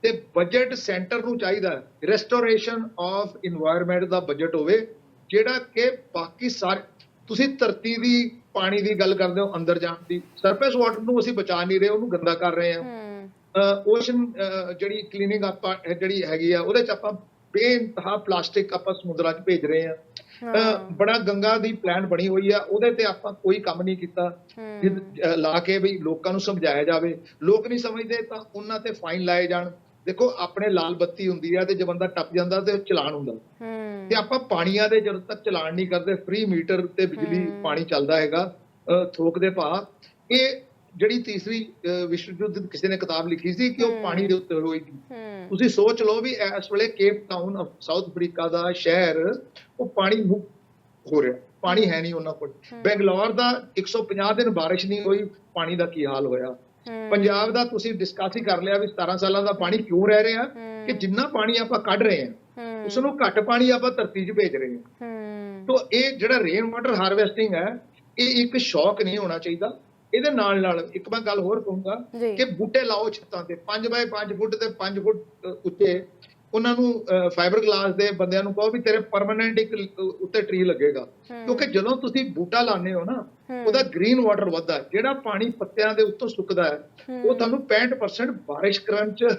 ਤੇ ਬਜਟ ਸੈਂਟਰ ਨੂੰ ਚਾਹੀਦਾ ਰੈਸਟੋਰੇਸ਼ਨ ਆਫ এনवायरमेंट ਦਾ ਬਜਟ ਹੋਵੇ ਜਿਹੜਾ ਕਿ ਬਾਕੀ ਸਾਰੇ ਤੁਸੀਂ ਧਰਤੀ ਦੀ ਪਾਣੀ ਦੀ ਗੱਲ ਕਰਦੇ ਹੋ ਅੰਦਰ ਜਾਣ ਦੀ। ਸਰਫੇਸ ਵਾਟਰ ਨੂੰ ਅਸੀਂ ਬਚਾ ਨਹੀਂ ਰਹੇ ਉਹਨੂੰ ਗੰਦਾ ਕਰ ਰਹੇ ਹਾਂ। ਓਸ਼ਨ ਜਿਹੜੀ ਕਲੀਨਿੰਗ ਆਪਾਂ ਜਿਹੜੀ ਹੈਗੀ ਆ ਉਹਦੇ ਚ ਆਪਾਂ ਬੇਇੰਤਹਾ ਪਲਾਸਟਿਕ ਆਪਾਂ ਸਮੁੰਦਰਾਂ 'ਚ ਭੇਜ ਰਹੇ ਹਾਂ। ਬੜਾ ਗੰਗਾ ਦੀ ਪਲਾਨ ਬਣੀ ਹੋਈ ਆ ਉਹਦੇ ਤੇ ਆਪਾਂ ਕੋਈ ਕੰਮ ਨਹੀਂ ਕੀਤਾ। ਲਾ ਕੇ ਵੀ ਲੋਕਾਂ ਨੂੰ ਸਮਝਾਇਆ ਜਾਵੇ। ਲੋਕ ਨਹੀਂ ਸਮਝਦੇ ਤਾਂ ਉਹਨਾਂ ਤੇ ਫਾਈਨ ਲਾਏ ਜਾਣ। ਦੇਖੋ ਆਪਣੇ ਲਾਲ ਬੱਤੀ ਹੁੰਦੀ ਆ ਤੇ ਜੇ ਬੰਦਾ ਟੱਪ ਜਾਂਦਾ ਤੇ ਚਲਾਨ ਹੁੰਦਾ। ਤੇ ਆਪਾਂ ਪਾਣੀਆਂ ਦੇ ਜਦੋਂ ਤੱਕ ਚਲਾਨ ਨਹੀਂ ਕਰਦੇ ਫ੍ਰੀ ਮੀਟਰ ਤੇ ਬਿਜਲੀ। ਪਾਣੀ ਚੱਲਦਾ ਹੈਗਾ ਥੋਕ ਦੇ ਭਾਅ ਇਹ ਜਿਹੜੀ ਤੀਸਰੀ ਵਿਸ਼ਵ ਯੁੱਧ ਕਿਸੇ ਨੇ ਕਿਤਾਬ ਲਿਖੀ ਸੀ ਕਿ ਉਹ। ਪਾਣੀ ਦੇ ਉੱਤੇ ਹੋਏਗੀ ਤੁਸੀਂ ਸੋਚ ਲਓ ਵੀ ਇਸ ਵੇਲੇ ਕੇਪ ਟਾਊਨ ਸਾਊਥ ਅਫਰੀਕਾ ਦਾ ਸ਼ਹਿਰ ਉਹ ਪਾਣੀ ਮੁਕਤ ਹੋ ਰਿਹਾ। ਪਾਣੀ ਹੈ ਨਹੀਂ ਉਹਨਾਂ ਕੋਲ। ਬੈਂਗਲੌਰ ਦਾ 150 ਦਿਨ ਬਾਰਿਸ਼ ਨਹੀਂ ਹੋਈ ਪਾਣੀ ਦਾ ਕੀ ਹਾਲ ਹੋਇਆ? ਪੰਜਾਬ ਦਾ ਤੁਸੀਂ ਡਿਸਕਸ ਹੀ ਕਰ ਲਿਆ ਵੀ 17 ਸਾਲਾਂ ਦਾ ਪਾਣੀ ਕਿਉਂ ਰਹਿ ਰਿਹਾ? ਕਿ ਜਿੰਨਾ ਪਾਣੀ ਆਪਾਂ ਕੱਢ ਰਹੇ ਹਾਂ ਉਸ ਨੂੰ ਘੱਟ ਪਾਣੀ ਆਪਾਂ ਧਰਤੀ 'ਚ ਭੇਜ ਰਹੇ ਹੂੰ। ਤੋ ਇਹ ਜਿਹੜਾ ਰੇਨ ਵਾਟਰ ਹਾਰਵੈਸਟਿੰਗ ਹੈ ਇਹ ਇੱਕ ਸ਼ੌਕ ਨਹੀਂ ਹੋਣਾ ਚਾਹੀਦਾ। ਇਹਦੇ ਨਾਲ ਨਾਲ ਇੱਕ ਮੈਂ ਗੱਲ ਹੋਰ ਕਹੂੰਗਾ ਕਿ ਬੂਟੇ ਲਾਓ ਛੱਤਾਂ ਤੇ 5 ਬਾਏ 5 ਫੁੱਟ ਤੇ 5 ਫੁੱਟ ਉੱਚੇ ਉਹਨਾਂ ਨੂੰ ਫਾਈਬਰ ਗਲਾਸ ਦੇ ਬੰਦਿਆਂ ਨੂੰ ਕਹੋ ਵੀ ਤੇਰੇ ਪਰਮਨੈਂਟ ਇੱਕ ਉੱਤੇ ਟਰੀ ਲੱਗੇਗਾ। ਕਿਉਂਕਿ ਜਦੋਂ ਤੁਸੀਂ ਬੂਟਾ ਲਾਉਂਦੇ ਹੋ ਨਾ ਉਹਦਾ ਗ੍ਰੀਨ ਵਾਟਰ ਵੱਧਦਾ। ਜਿਹੜਾ ਪਾਣੀ ਪੱਤਿਆਂ ਦੇ ਉੱਤੋਂ ਸੁੱਕਦਾ ਹੈ ਉਹ ਤੁਹਾਨੂੰ 65% ਬਾਰਿਸ਼ ਕਰਨ ਚ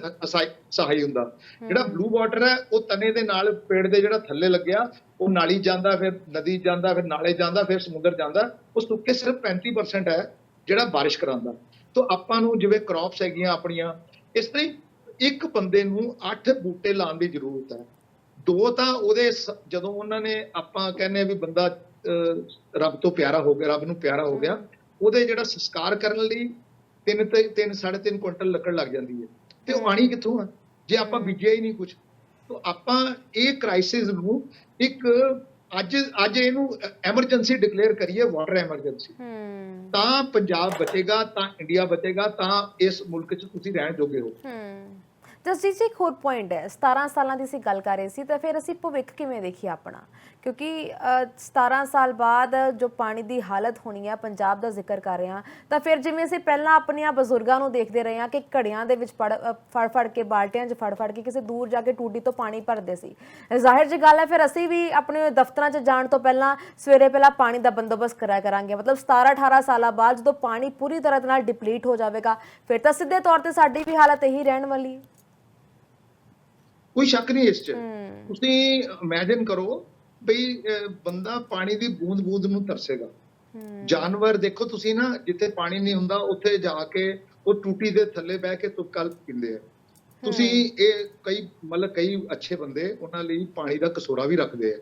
ਸਹਾਈ ਹੁੰਦਾ। ਜਿਹੜਾ ਬਲੂ ਵਾਟਰ ਹੈ ਉਹ ਤਨੇ ਦੇ ਨਾਲ ਪੇੜ ਦੇ ਜਿਹੜਾ ਥੱਲੇ ਲੱਗਿਆ ਉਹ ਨਾਲੀ ਜਾਂਦਾ ਫਿਰ ਨਦੀ ਜਾਂਦਾ ਫਿਰ ਨਾਲੇ ਜਾਂਦਾ ਫਿਰ ਸਮੁੰਦਰ ਜਾਂਦਾ ਉਹ ਸੁੱਕ ਸਿਰਫ 35% ਹੈ ਜਿਹੜਾ ਬਾਰਿਸ਼ ਕਰਾਉਂਦਾ। ਤੋਂ ਆਪਾਂ ਨੂੰ ਜਿਵੇਂ ਕ੍ਰੌਪਸ ਹੈਗੀਆਂ ਆਪਣੀਆਂ ਇਸ ਤਰ੍ਹਾਂ ਇੱਕ ਬੰਦੇ ਨੂੰ 8 ਬੂਟੇ ਲਾਉਣ ਦੀ ਜ਼ਰੂਰਤ ਹੈ। ਦੋ ਤਾਂ ਉਹਦੇ ਜਦੋਂ ਉਹਨਾਂ ਨੇ ਆਪਾਂ ਕਹਿੰਦੇ ਆ ਵੀ ਬੰਦਾ ਅਹ, ਰੱਬ ਤੋਂ ਪਿਆਰਾ ਹੋ ਗਿਆ ਰੱਬ ਨੂੰ ਪਿਆਰਾ ਹੋ ਗਿਆ ਉਹਦੇ ਜਿਹੜਾ ਸੰਸਕਾਰ ਕਰਨ ਲਈ ਤਿੰਨ ਤੇ ਤਿੰਨ ਸਾਢੇ ਤਿੰਨ ਕੁਇੰਟਲ ਲੱਕੜ ਲੱਗ ਜਾਂਦੀ ਹੈ। ਤੇ ਉਹ ਆਣੀ ਕਿੱਥੋਂ ਆ? ਜੇ ਆਪਾਂ ਬੀਜਿਆ ਹੀ ਨਹੀਂ ਕੁਝ ਤਾਂ ਆਪਾਂ ਇਹ ਕ੍ਰਾਈਸਿਸ ਨੂੰ ਇੱਕ ਅੱਜ ਅੱਜ ਇਹਨੂੰ ਐਮਰਜੈਂਸੀ ਡਿਕਲੇਅਰ ਕਰੀਏ ਵਾਟਰ ਐਮਰਜੈਂਸੀ ਤਾਂ ਪੰਜਾਬ ਬਚੇਗਾ ਤਾਂ ਇੰਡੀਆ ਬਚੇਗਾ ਤਾਂ ਇਸ ਮੁਲਕ 'ਚ ਤੁਸੀਂ ਰਹਿਣ ਜੋਗੇ ਹੋ। ਜਸਜੀਤ ਜੀ ਇੱਕ ਹੋਰ ਪੁਆਇੰਟ ਹੈ 17 ਸਾਲਾਂ ਦੀ ਅਸੀਂ ਗੱਲ ਕਰ ਰਹੇ ਸੀ ਤਾਂ ਫਿਰ ਅਸੀਂ ਭਵਿੱਖ ਕਿਵੇਂ ਦੇਖੀਏ ਆਪਣਾ? ਕਿਉਂਕਿ ਅ, 17 ਸਾਲ ਬਾਅਦ ਜੋ ਪਾਣੀ ਦੀ ਹਾਲਤ ਹੋਣੀ ਹੈ ਪੰਜਾਬ ਦਾ ਜ਼ਿਕਰ ਕਰ ਰਹੇ। ਹਾਂ ਤਾਂ ਫਿਰ ਜਿਵੇਂ ਅਸੀਂ ਪਹਿਲਾਂ ਆਪਣੀਆਂ ਬਜ਼ੁਰਗਾਂ ਨੂੰ ਦੇਖਦੇ ਰਹੇ ਹਾਂ ਕਿ ਘੜਿਆਂ ਦੇ ਵਿੱਚ ਫੜ ਫੜ ਕੇ ਬਾਲਟਿਆਂ 'ਚ ਫੜ ਫੜ ਕੇ ਕਿਸੇ ਦੂਰ ਜਾ ਕੇ ਟੂਟੀ ਤੋਂ ਪਾਣੀ ਭਰਦੇ ਸੀ। ਜ਼ਾਹਿਰ ਜੀ ਗੱਲ ਹੈ ਫਿਰ ਅਸੀਂ ਵੀ ਆਪਣੇ ਦਫ਼ਤਰਾਂ 'ਚ ਜਾਣ ਤੋਂ ਪਹਿਲਾਂ ਸਵੇਰੇ ਪਹਿਲਾਂ ਪਾਣੀ ਦਾ ਬੰਦੋਬਸਤ ਕਰਿਆ ਕਰਾਂਗੇ। ਮਤਲਬ 17 18 ਸਾਲਾਂ ਬਾਅਦ ਜਦੋਂ ਪਾਣੀ ਪੂਰੀ ਤਰ੍ਹਾਂ ਨਾਲ ਡਿਪਲੀਟ ਹੋ ਜਾਵੇਗਾ ਫਿਰ ਤਾਂ ਸਿੱਧੇ ਤੌਰ ਤੇ ਸਾਡੀ ਵੀ ਹਾਲਤ ਇਹੀ ਰਹਿਣ ਵਾਲੀ ਹੈ। ਕੋਈ ਸ਼ੱਕ ਨਹੀਂ ਇਸ 'ਚ। ਤੁਸੀਂ ਇਮੇਜਿਨ ਕਰੋ ਬਈ ਬੰਦਾ ਪਾਣੀ ਦੀ ਬੂੰਦ ਬੂੰਦ ਨੂੰ ਤਰਸੇਗਾ। ਜਾਨਵਰ ਦੇਖੋ ਤੁਸੀਂ ਨਾ ਜਿੱਥੇ ਪਾਣੀ ਨਹੀਂ ਹੁੰਦਾ ਉੱਥੇ ਜਾ ਕੇ ਉਹ ਟੂਟੀ ਦੇ ਥੱਲੇ ਬਹਿ ਕੇ ਤੁਪਕਲ ਪੀਂਦੇ ਆ। ਤੁਸੀਂ ਇਹ ਕਈ ਮਤਲਬ ਕਈ ਅੱਛੇ ਬੰਦੇ ਉਹਨਾਂ ਲਈ ਪਾਣੀ ਦਾ ਕਸੋਰਾ ਵੀ ਰੱਖਦੇ ਆ।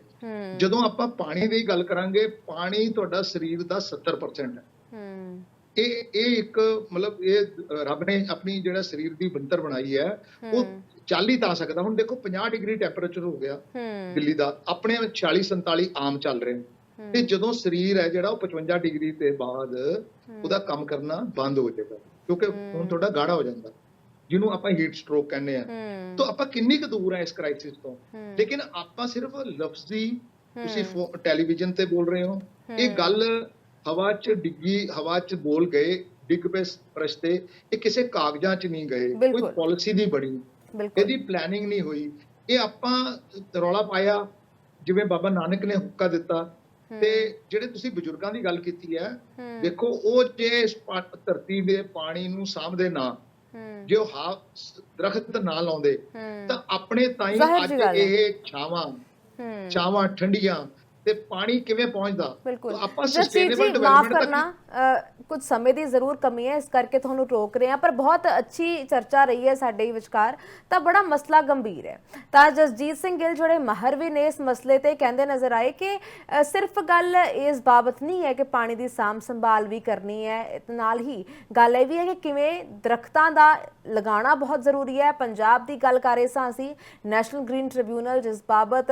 ਜਦੋਂ ਆਪਾਂ ਪਾਣੀ ਦੀ ਗੱਲ ਕਰਾਂਗੇ ਪਾਣੀ ਤੁਹਾਡਾ ਸਰੀਰ ਦਾ 70% ਹੈ। ਇਹ ਇਹ ਇੱਕ ਮਤਲਬ ਇਹ ਰੱਬ ਨੇ ਆਪਣੀ ਜਿਹੜਾ ਸਰੀਰ ਦੀ ਬਣਤਰ ਬਣਾਈ ਹੈ ਉਹ ਚੱਲ ਹੀ ਤਾਂ ਸਕਦਾ। ਹੁਣ ਦੇਖੋ 50 ਡਿਗਰੀ ਟੈਂਪਰੇਚਰ ਹੋ ਗਿਆ ਦਿੱਲੀ ਦਾ। ਆਪਣੇ 46 47 ਆਮ ਚੱਲ ਰਹੇ। ਨੇ ਤੇ ਜਦੋਂ ਸਰੀਰ ਹੈ ਜਿਹੜਾ ਉਹ 55 ਡਿਗਰੀ ਤੇ ਬਾਅਦ ਉਹਦਾ ਕੰਮ ਕਰਨਾ ਬੰਦ ਹੋ ਜਾਏਗਾ। ਕਿਉਂਕਿ ਹੁਣ ਤੁਹਾਡਾ ਗਾੜਾ ਹੋ ਜਾਂਦਾ। ਜਿਹਨੂੰ ਆਪਾਂ ਹੀਟ ਸਟ੍ਰੋਕ ਕਹਿੰਦੇ ਆ। ਤਾਂ ਆਪਾਂ ਕਿੰਨੀ ਕੁ ਦੂਰ ਆ ਇਸ ਕ੍ਰਾਈਸਿਸ ਤੋਂ। ਲੇਕਿਨ ਆਪਾਂ ਸਿਰਫ ਲਫ਼ਜ਼ੀ ਤੁਸੀਂ ਟੈਲੀਵਿਜ਼ਨ ਤੇ ਬੋਲ ਰਹੇ ਹੋ। ਇਹ ਗੱਲ ਹਵਾ 'ਚ ਡਿੱਗੀ ਹਵਾ 'ਚ ਬੋਲ ਗਏ ਡਿੱਗ ਪਏ ਰਸਤੇ ਇਹ ਕਿਸੇ ਕਾਗਜ਼ਾਂ 'ਚ ਨਹੀਂ ਗਏ। ਕੋਈ। ਪਾਲਿਸੀ ਨਹੀਂ ਬਣੀ। ਇਹਦੀ ਪਲੈਨਿੰਗ ਨਹੀਂ ਹੋਈ। ਇਹ ਆਪਾਂ ਰੌਲਾ ਪਾਇਆ ਜਿਵੇਂ ਬਾਬਾ ਨਾਨਕ ਨੇ ਹੁੱਕਾ ਦਿੱਤਾ। ਤੇ ਜਿਹੜੇ ਤੁਸੀਂ ਬਜ਼ੁਰਗਾਂ ਦੀ ਗੱਲ ਕੀਤੀ ਹੈ ਦੇਖੋ ਉਹ ਜੇ ਧਰਤੀ ਦੇ ਪਾਣੀ ਨੂੰ ਸਾਂਭਦੇ ਨਾ ਜੇ ਉਹ ਹਾ ਦਰਖਤ ਨਾ ਲਾਉਂਦੇ ਤਾਂ ਆਪਣੇ ਤਾਈਂ ਅੱਜ। ਇਹ ਛਾਵਾਂ ਛਾਵਾਂ ਠੰਡੀਆਂ ਤੇ ਪਾਣੀ ਕਿਵੇਂ ਪਹੁੰਚਦਾ? ਆਪਾਂ ਸਸਟੇਨੇਬਲ ਡਿਵੈਲਪਮੈਂਟ ਕਰਨਾ ਅ, ਕੁਝ ਸਮੇਂ ਦੀ ਜ਼ਰੂਰ ਕਮੀ ਹੈ, ਇਸ ਕਰਕੇ ਤੁਹਾਨੂੰ ਰੋਕ ਰਹੇ ਹਾਂ, ਪਰ ਬਹੁਤ ਅੱਛੀ ਚਰਚਾ ਰਹੀ ਹੈ ਸਾਡੇ ਵਿਚਕਾਰ, ਤਾਂ ਬੜਾ ਮਸਲਾ ਗੰਭੀਰ ਹੈ। ਤਾਂ ਜਸਜੀਤ ਸਿੰਘ ਗਿੱਲ ਜਿਹੜੇ ਮਾਹਰ ਵੀ ਨੇ ਇਸ ਮਸਲੇ ਤੇ ਕਹਿੰਦੇ ਨਜ਼ਰ ਆਏ ਕਿ ਸਿਰਫ ਗੱਲ ਇਸ ਬਾਬਤ ਨਹੀਂ ਹੈ ਕਿ ਪਾਣੀ ਦੀ ਸਾਂਭ ਸੰਭਾਲ ਵੀ ਕਰਨੀ ਹੈ ਨਾਲ ਹੀ ਗੱਲ ਇਹ ਵੀ ਹੈ ਕਿ ਕਿਵੇਂ ਦਰਖਤਾਂ ਦਾ ਲਗਾਉਣਾ ਬਹੁਤ ਜ਼ਰੂਰੀ ਹੈ। ਪੰਜਾਬ ਦੀ ਗੱਲ ਕਰ ਰਹੇ ਸਾਂ ਅਸੀਂ, ਨੈਸ਼ਨਲ ਗ੍ਰੀਨ ਟ੍ਰਿਬਿਊਨਲ, ਜਿਸ ਬਾਬਤ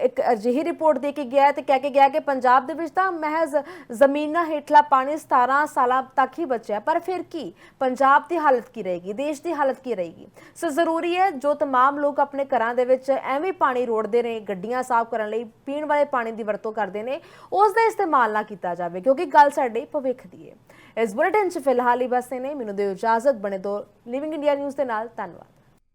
ਇੱਕ ਅਜਿਹੀ ਰਿਪੋਰਟ ਦੇ ਕੇ ਗਿਆ ਹੈ ਤੇ ਕਹਿ ਕੇ ਗਿਆ ਕਿ ਪੰਜਾਬ ਦੇ ਵਿੱਚ ਤਾਂ ਮਹਿਜ਼ ਜ਼ਮੀਨਾਂ ਹੇਠਲਾ ਪਾਣੀ 17 ਸਾਲਾਂ ਤੱਕ ਹੀ ਬਚਿਆ ਪਰ ਫਿਰ ਕੀ ਪੰਜਾਬ ਦੀ ਹਾਲਤ ਕੀ ਰਹੇਗੀ ਦੇਸ਼ ਦੀ ਹਾਲਤ ਕੀ ਰਹੇਗੀ ਸੋ ਜ਼ਰੂਰੀ ਹੈ ਜੋ तमाम ਲੋਕ ਆਪਣੇ ਘਰਾਂ ਦੇ ਵਿੱਚ ਐਵੇਂ ਪਾਣੀ ਰੋੜਦੇ ਨੇ ਗੱਡੀਆਂ ਸਾਫ਼ ਕਰਨ ਲਈ ਪੀਣ ਵਾਲੇ ਪਾਣੀ ਦੀ ਵਰਤੋਂ ਕਰਦੇ ਨੇ ਉਸ ਦਾ ਇਸਤੇਮਾਲ ਨਾ ਕੀਤਾ ਜਾਵੇ ਕਿਉਂਕਿ ਗੱਲ ਸਾਡੇ ਭਵਿੱਖ ਦੀ ਹੈ ਇਸ ਬੁਲੇਟਿਨ 'ਚ ਫਿਲਹਾਲ ਹੀ ਬਸ ਨੇ ਮੈਨੂੰ ਦਿਓ ਇਜਾਜ਼ਤ ਬਣੇ ਤੋਂ ਲਿਵਿੰਗ ਇੰਡੀਆ ਨਿਊਜ਼ ਦੇ ਨਾਲ ਧੰਨਵਾਦ